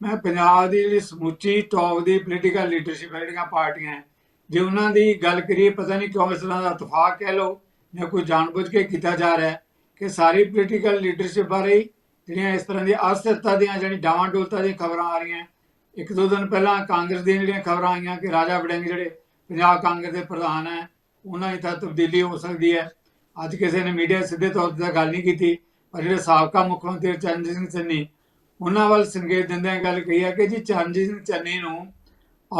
ਮੈਂ ਪੰਜਾਬ ਦੀ ਜਿਹੜੀ ਸਮੁੱਚੀ ਟੌਪ ਦੀ ਪੋਲੀਟੀਕਲ ਲੀਡਰਸ਼ਿਪ ਹੈ ਜਿਹੜੀਆਂ ਪਾਰਟੀਆਂ ਹੈ, ਜੇ ਉਹਨਾਂ ਦੀ ਗੱਲ ਕਰੀਏ ਪਤਾ ਨਹੀਂ ਕਿਉਂ ਇਸ ਤਰ੍ਹਾਂ ਦਾ ਇਤਫਾਕ ਕਹਿ ਲਓ ਜਾਂ ਕੋਈ ਜਾਣਬੁੱਝ ਕੇ ਕੀਤਾ ਜਾ ਰਿਹਾ ਹੈ ਕਿ ਸਾਰੀ ਪੋਲੀਟੀਕਲ ਲੀਡਰਸ਼ਿਪ ਬਾਰੇ ਜਿਹੜੀਆਂ ਇਸ ਤਰ੍ਹਾਂ ਦੀ ਅਸਥਿਰਤਾ ਦੀਆਂ ਜਿਹੜੀ ਡਾਵਾਂ ਡੋਲਤਾ ਦੀਆਂ ਖਬਰਾਂ ਆ ਰਹੀਆਂ ਇੱਕ ਦੋ ਦਿਨ ਪਹਿਲਾਂ ਕਾਂਗਰਸ ਦੀਆਂ ਜਿਹੜੀਆਂ ਖਬਰਾਂ ਆਈਆਂ ਕਿ ਰਾਜਾ ਵੜਿੰਗ ਜਿਹੜੇ ਪੰਜਾਬ ਕਾਂਗਰਸ ਦੇ ਪ੍ਰਧਾਨ ਹੈ ਉਹਨਾਂ ਦੀ ਤਾਂ ਤਬਦੀਲੀ ਹੋ ਸਕਦੀ ਹੈ। ਅੱਜ ਕਿਸੇ ਨੇ ਮੀਡੀਆ ਸਿੱਧੇ ਤੌਰ ਤੇ ਤਾਂ ਗੱਲ ਨਹੀਂ ਕੀਤੀ ਪਰ ਜਿਹੜੇ ਸਾਬਕਾ ਮੁੱਖ ਮੰਤਰੀ ਚਰਨਜੀਤ ਸਿੰਘ ਚੰਨੀ ਉਹਨਾਂ ਵੱਲ ਸੰਕੇਤ ਦਿੰਦਿਆਂ ਗੱਲ ਕਹੀ ਹੈ ਕਿ ਜੀ ਚਰਨਜੀਤ ਸਿੰਘ ਚੰਨੀ ਨੂੰ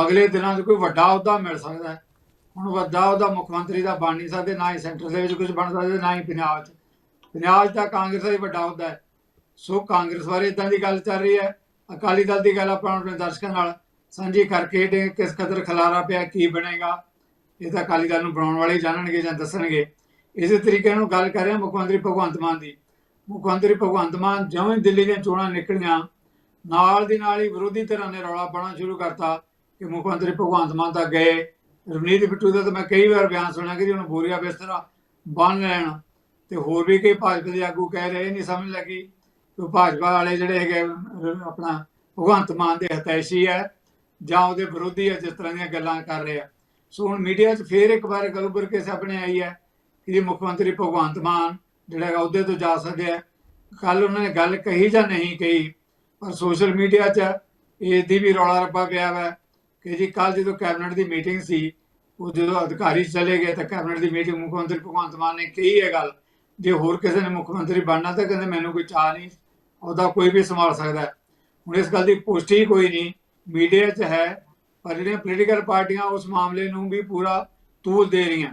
ਅਗਲੇ ਦਿਨਾਂ 'ਚ ਕੋਈ ਵੱਡਾ ਅਹੁਦਾ ਮਿਲ ਸਕਦਾ ਹੈ। ਹੁਣ ਵੱਡਾ ਅਹੁਦਾ ਮੁੱਖ ਮੰਤਰੀ ਦਾ ਬਣ ਨਹੀਂ ਸਕਦੇ, ਨਾ ਹੀ ਸੈਂਟਰ ਦੇ ਵਿੱਚ ਕੁਝ ਬਣ ਸਕਦਾ, ਨਾ ਹੀ ਪੰਜਾਬ 'ਚ। ਪੰਜਾਬ 'ਚ ਤਾਂ ਕਾਂਗਰਸ ਦਾ ਹੀ ਵੱਡਾ ਅਹੁਦਾ ਹੈ। ਸੋ ਕਾਂਗਰਸ ਬਾਰੇ ਇਦਾਂ ਦੀ ਗੱਲ ਚੱਲ ਰਹੀ ਹੈ। ਅਕਾਲੀ ਦਲ ਦੀ ਗੱਲ ਆਪਾਂ ਆਪਣੇ ਦਰਸ਼ਕਾਂ ਨਾਲ ਸਾਂਝੀ ਕਰਕੇ ਦੇ ਕਿਸ ਕਦਰ ਖਲਾਰਾ ਪਿਆ, ਕੀ ਬਣੇਗਾ, ਇਹ ਤਾਂ ਅਕਾਲੀ ਦਲ ਨੂੰ ਬਣਾਉਣ ਵਾਲੇ ਜਾਣਨਗੇ ਜਾਂ ਦੱਸਣਗੇ। ਇਸੇ ਤਰੀਕੇ ਨਾਲ ਗੱਲ ਕਰ ਰਿਹਾ ਮੁੱਖ ਮੰਤਰੀ ਭਗਵੰਤ ਮਾਨ ਦੀ। ਮੁੱਖ ਮੰਤਰੀ ਭਗਵੰਤ ਮਾਨ ਜਿਵੇਂ ਦਿੱਲੀ ਦੀਆਂ ਚੋਣਾਂ ਨਿਕਲੀਆਂ, ਨਾਲ ਦੀ ਨਾਲ ਹੀ ਵਿਰੋਧੀ ਧਿਰਾਂ ਨੇ ਰੌਲਾ ਪਾਉਣਾ ਸ਼ੁਰੂ ਕਰਤਾ ਕਿ ਮੁੱਖ ਮੰਤਰੀ ਭਗਵੰਤ ਮਾਨ ਤਾਂ ਗਏ। ਰਵਨੀਤ ਬਿੱਟੂ ਦਾ ਤਾਂ ਮੈਂ ਕਈ ਵਾਰ ਬਿਆਨ ਸੁਣਿਆ ਕਿ ਜੀ ਉਹਨੂੰ ਬੋਰੀਆ ਬਿਸਤਰਾ ਬੰਨ ਲੈਣ। ਤੇ ਹੋਰ ਵੀ ਕਈ ਭਾਜਪਾ ਦੇ ਆਗੂ ਕਹਿ ਰਹੇ ਨਹੀਂ ਸਮਝ ਲੱਗੀ ਕਿ ਭਾਜਪਾ ਵਾਲੇ ਜਿਹੜੇ ਹੈਗੇ ਆਪਣਾ ਭਗਵੰਤ ਮਾਨ ਦੇ ਹਤੈਸ਼ੀ ਹੈ ਜਾਂ ਉਹਦੇ ਵਿਰੋਧੀ ਹੈ ਜਿਸ ਤਰ੍ਹਾਂ ਦੀਆਂ ਗੱਲਾਂ ਕਰ ਰਹੇ ਆ। ਸੋ ਹੁਣ ਮੀਡੀਆ 'ਚ ਫੇਰ ਇੱਕ ਵਾਰ ਗੱਲ ਉੱਭਰ ਕੇ ਸਾਹਮਣੇ ਆਈ ਹੈ ਕਿ ਜੀ ਮੁੱਖ ਮੰਤਰੀ ਭਗਵੰਤ ਮਾਨ ਜਿਹੜਾ ਹੈਗਾ ਅਹੁਦੇ ਤੋਂ ਜਾ ਸਕਿਆ ਆ ਕੱਲ ਉਹਨਾਂ ਨੇ ਗੱਲ ਕਹੀ ਜਾਂ ਨਹੀਂ ਕਹੀ, ਪਰ ਸੋਸ਼ਲ ਮੀਡੀਆ 'ਚ ਇਸ ਦੀ ਵੀ ਰੌਲਾ ਰੱਪਾ ਪਿਆ ਵਾ ਕਿ ਜੀ ਕੱਲ ਜਦੋਂ ਕੈਬਨਿਟ ਦੀ ਮੀਟਿੰਗ ਸੀ, ਉਹ ਜਦੋਂ ਅਧਿਕਾਰੀ ਚਲੇ ਗਏ ਤਾਂ ਕੈਬਨਿਟ ਦੀ ਮੀਟਿੰਗ ਮੁੱਖ ਮੰਤਰੀ ਭਗਵੰਤ ਮਾਨ ਨੇ ਕਹੀ ਹੈ ਗੱਲ। ਜੇ ਹੋਰ ਕਿਸੇ ਨੇ ਮੁੱਖ ਮੰਤਰੀ ਬਣਨਾ ਤਾਂ ਕਹਿੰਦੇ ਮੈਨੂੰ ਕੋਈ ਚਾਹ ਨਹੀਂ, ਉਹਦਾ ਕੋਈ ਵੀ ਸੰਭਾਲ ਸਕਦਾ ਹੁਣ ਇਸ ਗੱਲ ਦੀ ਪੁਸ਼ਟੀ ਕੋਈ ਨਹੀਂ, ਮੀਡੀਆ 'ਚ ਹੈ, ਪਰ ਜਿਹੜੀਆਂ ਪੋਲੀਟੀਕਲ ਪਾਰਟੀਆਂ ਉਸ ਮਾਮਲੇ ਨੂੰ ਵੀ ਪੂਰਾ ਤੂਲ ਦੇ ਰਹੀਆਂ।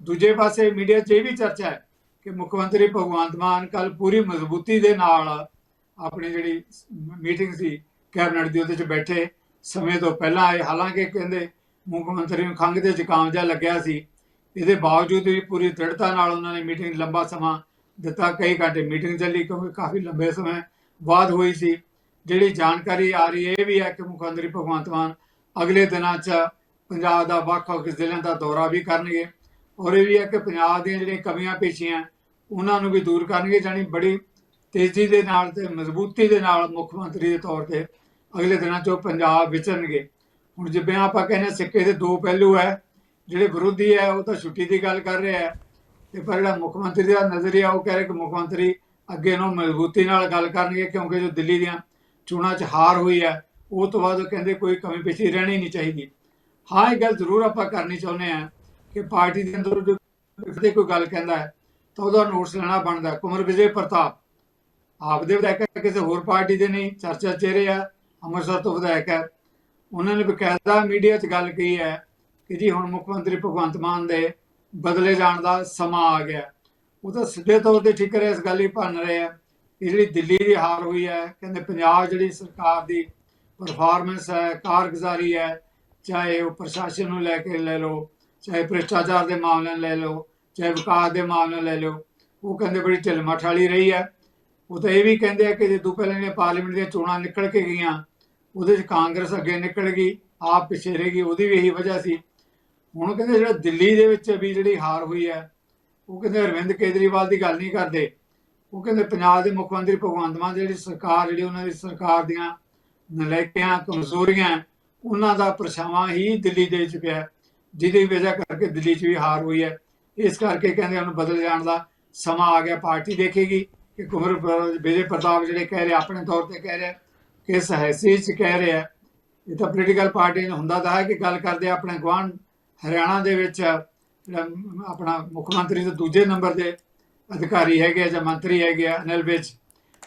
ਦੂਜੇ ਪਾਸੇ ਮੀਡੀਆ 'ਚ ਇਹ ਵੀ ਚਰਚਾ ਹੈ ਕਿ ਮੁੱਖ ਮੰਤਰੀ ਭਗਵੰਤ ਮਾਨ ਕੱਲ ਪੂਰੀ ਮਜ਼ਬੂਤੀ ਦੇ ਨਾਲ ਆਪਣੀ ਜਿਹੜੀ ਮੀਟਿੰਗ ਸੀ, ਕੈਬਨਿਟ ਦੀ ਉਹਦੇ 'ਚ ਬੈਠੇ। ਸਮੇਂ ਤੋਂ ਪਹਿਲਾਂ ਆਏ। ਹਾਲਾਂਕਿ ਕਹਿੰਦੇ ਮੁੱਖ ਮੰਤਰੀ ਨੂੰ ਖੰਘ ਤੇ ਜ਼ੁਕਾਮ ਜਿਹਾ ਲੱਗਿਆ ਸੀ। ਇਹਦੇ ਬਾਵਜੂਦ ਵੀ ਪੂਰੀ ਦ੍ਰਿੜਤਾ ਨਾਲ ਉਹਨਾਂ ਨੇ ਮੀਟਿੰਗ ਲੰਬਾ ਸਮਾਂ ਦਿੱਤਾ। ਕਈ ਘੰਟੇ ਮੀਟਿੰਗ ਚੱਲੀ ਕਿਉਂਕਿ ਕਾਫੀ ਲੰਬੇ ਸਮੇਂ ਬਾਅਦ ਹੋਈ ਸੀ। ਜਿਹੜੀ ਜਾਣਕਾਰੀ ਆ ਰਹੀ ਹੈ ਇਹ ਵੀ ਹੈ ਕਿ ਮੁੱਖ ਮੰਤਰੀ ਭਗਵੰਤ ਮਾਨ ਅਗਲੇ ਦਿਨਾਂ 'ਚ ਪੰਜਾਬ ਦਾ ਵੱਖ-ਵੱਖ ਜ਼ਿਲ੍ਹਿਆਂ ਦਾ ਦੌਰਾ ਵੀ ਕਰਨਗੇ। ਔਰ ਇਹ ਵੀ ਹੈ ਕਿ ਪੰਜਾਬ ਦੀਆਂ ਜਿਹੜੀਆਂ ਕਮੀਆਂ ਪੇਸ਼ੀਆਂ ਉਹਨਾਂ ਨੂੰ ਵੀ ਦੂਰ ਕਰਨਗੇ ਜਾਣੀ ਬੜੀ ਤੇਜ਼ੀ ਦੇ ਨਾਲ ਤੇ ਮਜ਼ਬੂਤੀ ਦੇ ਨਾਲ ਮੁੱਖ ਮੰਤਰੀ ਦੇ ਤੌਰ ਤੇ ਅਗਲੇ ਦਿਨਾਂ 'ਚ ਉਹ ਪੰਜਾਬ ਵਿਚਰਨਗੇ। ਹੁਣ ਜਿਵੇਂ ਆਪਾਂ ਕਹਿੰਦੇ ਹਾਂ, ਸਿੱਕੇ ਦੇ ਦੋ ਪਹਿਲੂ ਹੈ ਜਿਹੜੇ ਵਿਰੋਧੀ ਹੈ ਉਹ ਤਾਂ ਛੁੱਟੀ ਦੀ ਗੱਲ ਕਰ ਰਿਹਾ ਹੈ। ਤੇ ਪਰ ਜਿਹੜਾ ਮੁੱਖ ਮੰਤਰੀ ਦਾ ਨਜ਼ਰੀਆ ਉਹ ਕਹਿ ਰਿਹਾ ਕਿ ਮੁੱਖ ਮੰਤਰੀ ਅੱਗੇ ਨੂੰ ਮਜ਼ਬੂਤੀ ਨਾਲ ਗੱਲ ਕਰਨਗੇ ਕਿਉਂਕਿ ਜੋ ਦਿੱਲੀ ਦੀਆਂ ਚੋਣਾਂ 'ਚ ਹਾਰ ਹੋਈ ਹੈ ਉਹ ਤੋਂ ਬਾਅਦ ਉਹ ਕਹਿੰਦੇ ਕੋਈ ਕਮੀ ਪੇਸ਼ੀ ਰਹਿਣੀ ਨਹੀਂ ਚਾਹੀਦੀ। ਹਾਂ ਇਹ ਗੱਲ ਜ਼ਰੂਰ ਆਪਾਂ ਕਰਨੀ ਚਾਹੁੰਦੇ ਆ ਕਿ ਪਾਰਟੀ ਦੇ ਅੰਦਰ ਜੋ ਕੋਈ ਗੱਲ ਕਹਿੰਦਾ ਹੈ ਤਾਂ ਉਹਦਾ ਨੋਟਸ ਲੈਣਾ ਬਣਦਾ ਹੈ। ਕੁਮਰ ਵਿਜੇ ਪ੍ਰਤਾਪ। ਆਪ ਦੇ ਵਿਧਾਇਕ ਹੈ, ਕਿਸੇ ਹੋਰ ਪਾਰਟੀ ਦੇ ਨਹੀਂ। ਚਰਚਾ ਚਿਹਰੇ ਆ। ਅੰਮ੍ਰਿਤਸਰ ਤੋਂ ਵਿਧਾਇਕ ਹੈ। ਉਹਨਾਂ ਨੇ ਬਕਾਇਦਾ ਮੀਡੀਆ 'ਚ ਗੱਲ ਕਹੀ ਹੈ ਕਿ ਜੀ ਹੁਣ ਮੁੱਖ ਮੰਤਰੀ ਭਗਵੰਤ ਮਾਨ ਦੇ ਬਦਲੇ ਜਾਣ ਦਾ ਸਮਾਂ ਆ ਗਿਆ। ਉਹ ਤਾਂ ਸਿੱਧੇ ਤੌਰ ਤੇ ਠੀਕ ਹੈ ਇਸ ਗੱਲ ਹੀ ਭੰਨ ਰਹੇ ਆ। ਕਿ ਜਿਹੜੀ ਦਿੱਲੀ ਦੀ ਹਾਰ ਹੋਈ ਹੈ। ਕਹਿੰਦੇ ਪੰਜਾਬ ਜਿਹੜੀ ਸਰਕਾਰ ਦੀ ਪਰਫਾਰਮੈਂਸ ਹੈ ਕਾਰਗੁਜ਼ਾਰੀ ਹੈ ਚਾਹੇ ਉਹ ਪ੍ਰਸ਼ਾਸਨ ਨੂੰ ਲੈ ਕੇ ਲੈ ਲਓ ਚਾਹੇ ਭ੍ਰਿਸ਼ਟਾਚਾਰ ਦੇ ਮਾਮਲੇ ਨੂੰ ਲੈ ਲਓ ਚਾਹੇ ਵਿਕਾਸ ਦੇ ਮਾਮਲੇ ਲੈ ਲਓ। ਉਹ ਕਹਿੰਦੇ ਬੜੀ ਢਿਲਮਠ ਠਾਲੀ ਰਹੀ ਹੈ। ਉਹ ਤਾਂ ਇਹ ਵੀ ਕਹਿੰਦੇ ਆ ਕਿ ਜਦੋਂ ਪਹਿਲਾਂ ਨੇ ਪਾਰਲੀਮੈਂਟ ਦੀਆਂ ਚੋਣਾਂ ਨਿਕਲ ਕੇ ਗਈਆਂ, ਉਹਦੇ 'ਚ ਕਾਂਗਰਸ ਅੱਗੇ ਨਿਕਲ ਗਈ, ਆਪ ਪਿੱਛੇ ਰਹਿ ਗਈ, ਉਹਦੀ ਵੀ ਇਹੀ ਵਜ੍ਹਾ ਸੀ। ਹੁਣ ਕਹਿੰਦੇ ਜਿਹੜਾ ਦਿੱਲੀ ਦੇ ਵਿੱਚ ਵੀ ਜਿਹੜੀ ਹਾਰ ਹੋਈ ਹੈ, ਉਹ ਕਹਿੰਦੇ ਅਰਵਿੰਦ ਕੇਜਰੀਵਾਲ ਦੀ ਗੱਲ ਨਹੀਂ ਕਰਦੇ। ਉਹ ਕਹਿੰਦੇ ਪੰਜਾਬ ਦੇ ਮੁੱਖ ਮੰਤਰੀ ਭਗਵੰਤ ਮਾਨ ਜਿਹੜੀ ਸਰਕਾਰ, ਜਿਹੜੀ ਉਹਨਾਂ ਦੀ ਸਰਕਾਰ ਦੀਆਂ ਨਲਾਇਕੀਆਂ, ਕਮਜ਼ੋਰੀਆਂ, ਉਹਨਾਂ ਦਾ ਪਰਛਾਵਾਂ ਹੀ ਦਿੱਲੀ ਦੇ ਵਿੱਚ ਪਿਆ ਜਿਹਦੀ ਵਜ੍ਹਾ ਕਰਕੇ ਦਿੱਲੀ 'ਚ ਵੀ ਹਾਰ ਹੋਈ ਹੈ। ਇਸ ਕਰਕੇ ਕਹਿੰਦੇ ਉਹਨੂੰ ਬਦਲ ਜਾਣ ਦਾ ਸਮਾਂ ਆ ਗਿਆ, ਪਾਰਟੀ ਦੇਖੇਗੀ ਕਿ ਕੁਮਰ ਵਿਜੇ ਪ੍ਰਤਾਪ ਜਿਹੜੇ ਕਹਿ ਰਹੇ, ਆਪਣੇ ਤੌਰ ਤੇ ਕਹਿ ਰਹੇ ਕਿ ਇਸ ਹੈਸੀਅਤ 'ਚ ਕਹਿ ਰਹੇ। ਆ ਇਹ ਤਾਂ ਪੋਲੀਟੀਕਲ ਪਾਰਟੀ ਨੂੰ ਹੁੰਦਾ ਤਾਂ ਹੈ ਕਿ ਗੱਲ ਕਰਦੇ ਆਪਣੇ ਗੁਆਂਢ ਹਰਿਆਣਾ ਦੇ ਵਿੱਚ, ਜਿਹੜਾ ਆਪਣਾ ਮੁੱਖ ਮੰਤਰੀ ਤੋਂ ਦੂਜੇ ਨੰਬਰ ਦੇ ਅਧਿਕਾਰੀ ਹੈਗੇ ਆ ਜਾਂ ਮੰਤਰੀ ਹੈਗੇ ਆ ਅਨਿਲ ਵਿਜ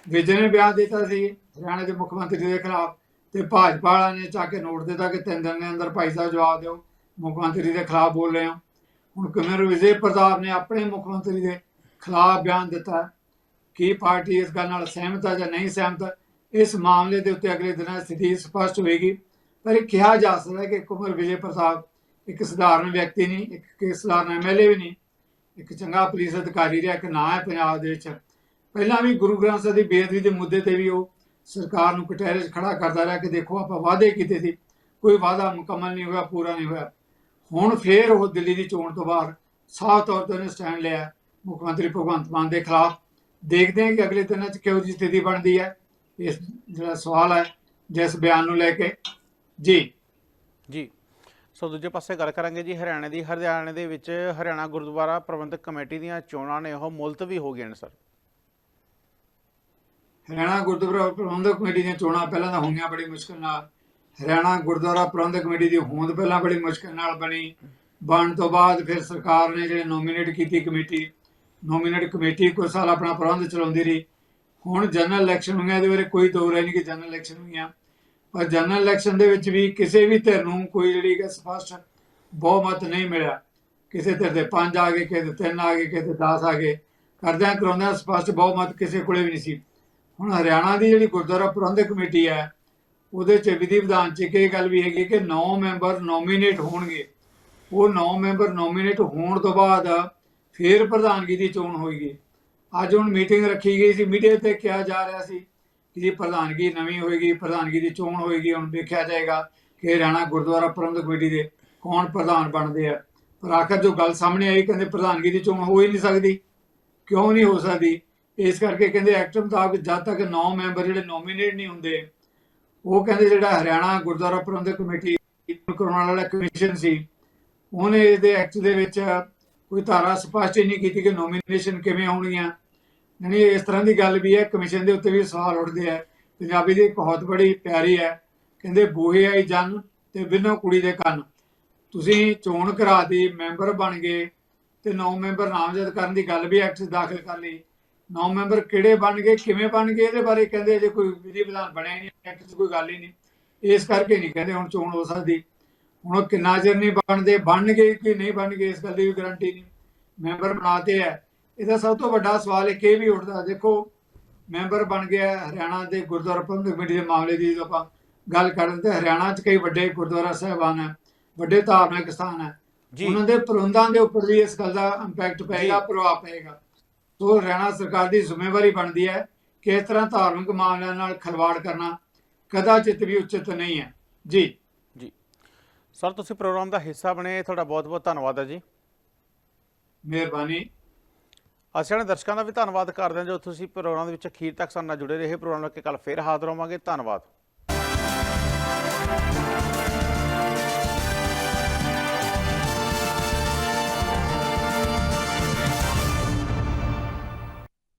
ਵਿਜ ਨੇ ਬਿਆਨ ਦਿੱਤਾ ਸੀ, ਹਰਿਆਣਾ ਦੇ ਮੁੱਖ ਮੰਤਰੀ ਦੇ ਖਿਲਾਫ ਤੇ ਭਾਜਪਾ ਵਾਲਿਆਂ ਨੇ ਚਾ ਕੇ ਨੋਟ ਦਿੱਤਾ ਕਿ ਤਿੰਨ ਦਿਨ ਦੇ ਅੰਦਰ ਭਾਈ ਸਾਹਿਬ ਜਵਾਬ ਦਿਓ, ਮੁੱਖ ਮੰਤਰੀ ਦੇ ਖਿਲਾਫ ਬੋਲ ਰਹੇ ਹੋ। ਹੁਣ ਕਮਰ ਵਿਜੇ ਪ੍ਰਤਾਪ ਨੇ ਆਪਣੇ ਮੁੱਖ ਮੰਤਰੀ ਦੇ ਖਿਲਾਫ ਬਿਆਨ ਦਿੱਤਾ ਕਿ ਪਾਰਟੀ ਇਸ ਗੱਲ ਨਾਲ ਸਹਿਮਤ ਹੈ ਜਾਂ ਨਹੀਂ ਸਹਿਮਤ, ਇਸ ਮਾਮਲੇ ਦੇ ਉੱਤੇ ਅਗਲੇ ਦਿਨਾਂ ਸਥਿਤੀ ਸਪਸ਼ਟ ਹੋਏਗੀ। ਪਰ ਇਹ ਕਿਹਾ ਜਾ ਸਕਦਾ ਹੈ ਕਿ ਕੁਮਰ ਵਿਜੇ ਪ੍ਰਤਾਪ, ਇੱਕ ਸਧਾਰਨ ਵਿਅਕਤੀ ਨਹੀਂ, ਇੱਕ ਕਿ ਸਧਾਰਨ ਐਮਐਲਏ ਵੀ ਨਹੀਂ, ਇੱਕ ਚੰਗਾ ਪੁਲਿਸ ਅਧਿਕਾਰੀ ਰਿਹਾ, ਇੱਕ ਨਾਂ ਹੈ ਪੰਜਾਬ ਦੇ ਵਿੱਚ। ਪਹਿਲਾਂ ਵੀ ਗੁਰੂ ਗ੍ਰੰਥ ਸਾਹਿਬ ਦੀ ਬੇਅਦਬੀ ਦੇ ਮੁੱਦੇ ਤੇ ਵੀ ਉਹ ਸਰਕਾਰ ਨੂੰ ਕਟਹਿਰੇ 'ਚ ਖੜਾ ਕਰਦਾ ਰਿਹਾ ਕਿ ਦੇਖੋ ਆਪਾਂ ਵਾਅਦੇ ਕੀਤੇ ਸੀ, ਕੋਈ ਵਾਅਦਾ ਮੁਕੰਮਲ ਨਹੀਂ ਹੋਇਆ, ਪੂਰਾ ਨਹੀਂ ਹੋਇਆ। ਹੁਣ ਫੇਰ ਉਹ ਦਿੱਲੀ ਦੀ ਚੋਣ ਤੋਂ ਬਾਅਦ ਸਾਫ਼ ਤੌਰ ਤੇ ਉਹਨੇ ਸਟੈਂਡ ਲਿਆ ਮੁੱਖ ਮੰਤਰੀ ਭਗਵੰਤ ਮਾਨ ਦੇ ਖਿਲਾਫ। ਦੇਖਦੇ ਹਾਂ ਕਿ ਅਗਲੇ ਦਿਨਾਂ 'ਚ ਕਿਹੋ ਜਿਹੀ ਸਥਿਤੀ ਬਣਦੀ ਹੈ। ਇਸ ਜਿਹੜਾ ਸਵਾਲ ਹੈ ਜਿਸ ਬਿਆਨ ਨੂੰ ਲੈ ਕੇ। ਜੀ। ਜੀ। ਸੋ ਦੂਜੇ ਪਾਸੇ ਗੱਲ ਕਰਾਂਗੇ ਜੀ ਹਰਿਆਣੇ ਦੀ। ਹਰਿਆਣੇ ਦੇ ਵਿੱਚ ਹਰਿਆਣਾ ਗੁਰਦੁਆਰਾ ਪ੍ਰਬੰਧਕ ਕਮੇਟੀ ਦੀਆਂ ਚੋਣਾਂ ਨੇ ਉਹ ਮੁਲਤਵੀ ਹੋ ਗਈਆਂ ਨੇ ਸਰ। ਹਰਿਆਣਾ ਗੁਰਦੁਆਰਾ ਪ੍ਰਬੰਧਕ ਕਮੇਟੀ ਦੀਆਂ ਚੋਣਾਂ ਪਹਿਲਾਂ ਤਾਂ ਹੋਈਆਂ ਬੜੀ ਮੁਸ਼ਕਲ ਨਾਲ। ਹਰਿਆਣਾ ਗੁਰਦੁਆਰਾ ਪ੍ਰਬੰਧਕ ਕਮੇਟੀ ਦੀ ਹੋਂਦ ਪਹਿਲਾਂ ਬੜੀ ਮੁਸ਼ਕਲ ਨਾਲ ਬਣੀ। ਬਣਨ ਤੋਂ ਬਾਅਦ ਫਿਰ ਸਰਕਾਰ ਨੇ ਜਿਹੜੇ ਨੋਮੀਨੇਟ ਕੀਤੀ ਕਮੇਟੀ ਨੋਮੀਨੇਟ ਕਮੇਟੀ ਕੁਝ ਸਾਲ ਆਪਣਾ ਪ੍ਰਬੰਧ ਚਲਾਉਂਦੀ ਰਹੀ। ਹੁਣ ਜਨਰਲ ਇਲੈਕਸ਼ਨ ਹੋਈਆਂ, ਇਹਦੇ ਬਾਰੇ ਕੋਈ ਦੋ ਰਾਏ ਨਹੀਂ ਕਿ ਜਨਰਲ ਇਲੈਕਸ਼ਨ ਹੋਈਆਂ। ਪਰ ਜਨਰਲ ਇਲੈਕਸ਼ਨ ਦੇ ਵਿੱਚ ਵੀ ਕਿਸੇ ਵੀ ਧਿਰ ਨੂੰ ਕੋਈ ਜਿਹੜੀ ਕਿ ਸਪਸ਼ਟ ਬਹੁਮਤ ਨਹੀਂ ਮਿਲਿਆ। ਕਿਸੇ ਧਿਰ ਦੇ 5 ਆ ਗਏ, ਕਿਸੇ ਦੇ 3 ਆ ਗਏ, ਕਿਸੇ ਦੇ 10 ਆ ਗਏ। ਕਰਦਿਆਂ ਕਰਾਉਂਦਿਆਂ ਸਪਸ਼ਟ ਬਹੁਮਤ ਕਿਸੇ ਕੋਲੇ ਵੀ ਨਹੀਂ ਸੀ। ਹੁਣ ਹਰਿਆਣਾ ਦੀ ਜਿਹੜੀ ਗੁਰਦੁਆਰਾ ਪ੍ਰਬੰਧਕ ਕਮੇਟੀ ਹੈ ਉਹਦੇ ਚ ਵਿਧੀ ਵਿਧਾਨ ਚ ਇੱਕ ਇਹ ਗੱਲ ਵੀ ਹੈਗੀ ਕਿ 9 ਮੈਂਬਰ ਨੋਮੀਨੇਟ ਹੋਣਗੇ। ਉਹ 9 ਮੈਂਬਰ ਨੋਮੀਨੇਟ ਹੋਣ ਤੋਂ ਬਾਅਦ ਫਿਰ ਪ੍ਰਧਾਨਗੀ ਦੀ ਚੋਣ ਹੋਏਗੀ। ਅੱਜ ਹੁਣ ਮੀਟਿੰਗ ਰੱਖੀ ਗਈ ਸੀ ਮੀਡੀਆ ਤੇ ਕਿਹਾ ਜਾ ਰਿਹਾ ਸੀ ਕਿ ਜੀ ਪ੍ਰਧਾਨਗੀ ਨਵੀਂ ਹੋਏਗੀ, ਪ੍ਰਧਾਨਗੀ ਦੀ ਚੋਣ ਹੋਏਗੀ, ਹੁਣ ਦੇਖਿਆ ਜਾਏਗਾ ਕਿ ਹਰਿਆਣਾ ਗੁਰਦੁਆਰਾ ਪ੍ਰਬੰਧਕ ਕਮੇਟੀ ਦੇ ਕੌਣ ਪ੍ਰਧਾਨ ਬਣਦੇ ਆ। ਪਰ ਆਖਰ ਜੋ ਗੱਲ ਸਾਹਮਣੇ ਆਈ, ਕਹਿੰਦੇ ਪ੍ਰਧਾਨਗੀ ਦੀ ਚੋਣ ਹੋ ਹੀ ਨਹੀਂ ਸਕਦੀ। ਕਿਉਂ ਨਹੀਂ ਹੋ ਸਕਦੀ? ਇਸ ਕਰਕੇ ਕਹਿੰਦੇ ਐਕਟ ਮੁਤਾਬਕ ਜਦ ਤੱਕ 9 ਮੈਂਬਰ ਜਿਹੜੇ ਨੋਮੀਨੇਟ ਨਹੀਂ ਹੁੰਦੇ ਉਹ ਕਹਿੰਦੇ ਜਿਹੜਾ ਹਰਿਆਣਾ ਗੁਰਦੁਆਰਾ ਪ੍ਰਬੰਧਕ ਕਮੇਟੀ ਕਰਾਉਣ ਵਾਲਾ ਕਮਿਸ਼ਨ ਸੀ, ਉਹਨੇ ਇਹਦੇ ਐਕਟ ਦੇ ਵਿੱਚ ਕੋਈ ਧਾਰਾ ਸਪਸ਼ਟ ਹੀ ਨਹੀਂ ਕੀਤੀ ਕਿ ਨੋਮੀਨੇਸ਼ਨ ਕਿਵੇਂ ਹੋਣਗੀਆਂ। ਯਾਨੀ ਇਸ ਤਰ੍ਹਾਂ ਦੀ ਗੱਲ ਵੀ ਹੈ ਕਮਿਸ਼ਨ ਦੇ ਉੱਤੇ ਵੀ ਸਵਾਲ ਉੱਠਦੇ ਆ। ਪੰਜਾਬੀ ਦੀ ਇੱਕ ਬਹੁਤ ਬੜੀ ਪਿਆਰੀ ਹੈ। ਕਹਿੰਦੇ, ਬੂਹੇ ਆਈ ਜਨ ਤੇ ਬਿਨੋ ਕੁੜੀ ਦੇ ਕੰਨ। ਤੁਸੀਂ ਚੋਣ ਕਰਾਤੀ ਮੈਂਬਰ ਬਣ ਗਏ ਤੇ ਨੌ ਮੈਂਬਰ ਨਾਮਜ਼ਦ ਕਰਨ ਦੀ ਗੱਲ ਵੀ ਐਕਟ 'ਚ ਦਾਖਲ ਕਰ ਲਈ। ਨੌ ਮੈਂਬਰ ਕਿਹੜੇ ਬਣ ਗਏ ਕਿਵੇਂ ਬਣ ਗਏ ਇਹਦੇ ਬਾਰੇ ਕਹਿੰਦੇ ਜੇ ਕੋਈ ਵਿਧੀ ਵਿਧਾਨ ਬਣਿਆ ਨਹੀਂ ਐਕਟ 'ਚ ਕੋਈ ਗੱਲ ਹੀ ਨਹੀਂ। ਇਸ ਕਰਕੇ ਨਹੀਂ ਕਹਿੰਦੇ ਹੁਣ ਚੋਣ ਹੋ ਸਕਦੀ। ਹੁਣ ਉਹ ਕਿੰਨਾ ਚਿਰ ਨਹੀਂ ਬਣਦੇ ਬਣਨਗੇ ਕਿ ਨਹੀਂ ਬਣਨਗੇ ਇਸ ਗੱਲ ਦੀ ਵੀ ਗਾਰੰਟੀ ਨਹੀਂ। ਮੈਂਬਰ ਬਣਾਤੇ ਹੈ ਇਹਦਾ ਸਭ ਤੋਂ ਵੱਡਾ ਸਵਾਲ ਇਹ ਵੀ ਉੱਠਦਾ ਦੇਖੋ ਮੈਂਬਰ ਬਣ ਗਿਆ ਹਰਿਆਣਾ ਦੇ ਗੁਰਦੁਆਰਾ ਪ੍ਰਬੰਧਕ ਕਮੇਟੀ ਦੇ ਮਾਮਲੇ ਦੀ ਜਦੋਂ ਆਪਾਂ ਗੱਲ ਕਰਨ ਤੇ ਹਰਿਆਣਾ 'ਚ ਕਈ ਵੱਡੇ ਗੁਰਦੁਆਰਾ ਸਾਹਿਬਾਨ ਹੈ ਵੱਡੇ ਧਾਰਮਿਕ ਸਥਾਨ ਹੈ। ਉਹਨਾਂ ਦੇ ਪ੍ਰਬੰਧਾਂ ਦੇ ਉੱਪਰ ਵੀ ਇਸ ਗੱਲ ਦਾ ਇੰਪੈਕਟ ਪਏਗਾ ਪ੍ਰਭਾਵ ਪਏਗਾ। ਸੋ ਹਰਿਆਣਾ ਸਰਕਾਰ ਦੀ ਜ਼ਿੰਮੇਵਾਰੀ ਬਣਦੀ ਹੈ ਕਿ ਇਸ ਤਰ੍ਹਾਂ ਧਾਰਮਿਕ ਮਾਮਲਿਆਂ ਨਾਲ ਖਲਵਾੜ ਕਰਨਾ ਕਦਾਚਿਤ ਵੀ ਉਚਿਤ ਨਹੀਂ ਹੈ। ਜੀ। ਜੀ। ਸਰ ਤੁਸੀਂ ਪ੍ਰੋਗਰਾਮ ਦਾ ਹਿੱਸਾ ਬਣੇ ਤੁਹਾਡਾ ਬਹੁਤ ਬਹੁਤ ਧੰਨਵਾਦ ਹੈ ਜੀ। ਮਿਹਰਬਾਨੀ। ਅਸੀਂ ਸਾਡੇ ਦਰਸ਼ਕਾਂ ਦਾ ਵੀ ਧੰਨਵਾਦ ਕਰਦੇ ਹਾਂ ਜੋ ਤੁਸੀਂ ਪ੍ਰੋਗਰਾਮ ਦੇ ਵਿੱਚ ਅਖੀਰ ਤੱਕ ਸਾਡੇ ਨਾਲ ਜੁੜੇ ਰਹੇ। ਪ੍ਰੋਗਰਾਮ ਲੈ ਕੇ ਕੱਲ ਫੇਰ ਹਾਜ਼ਰ ਹੋਵਾਂਗੇ। ਧੰਨਵਾਦ।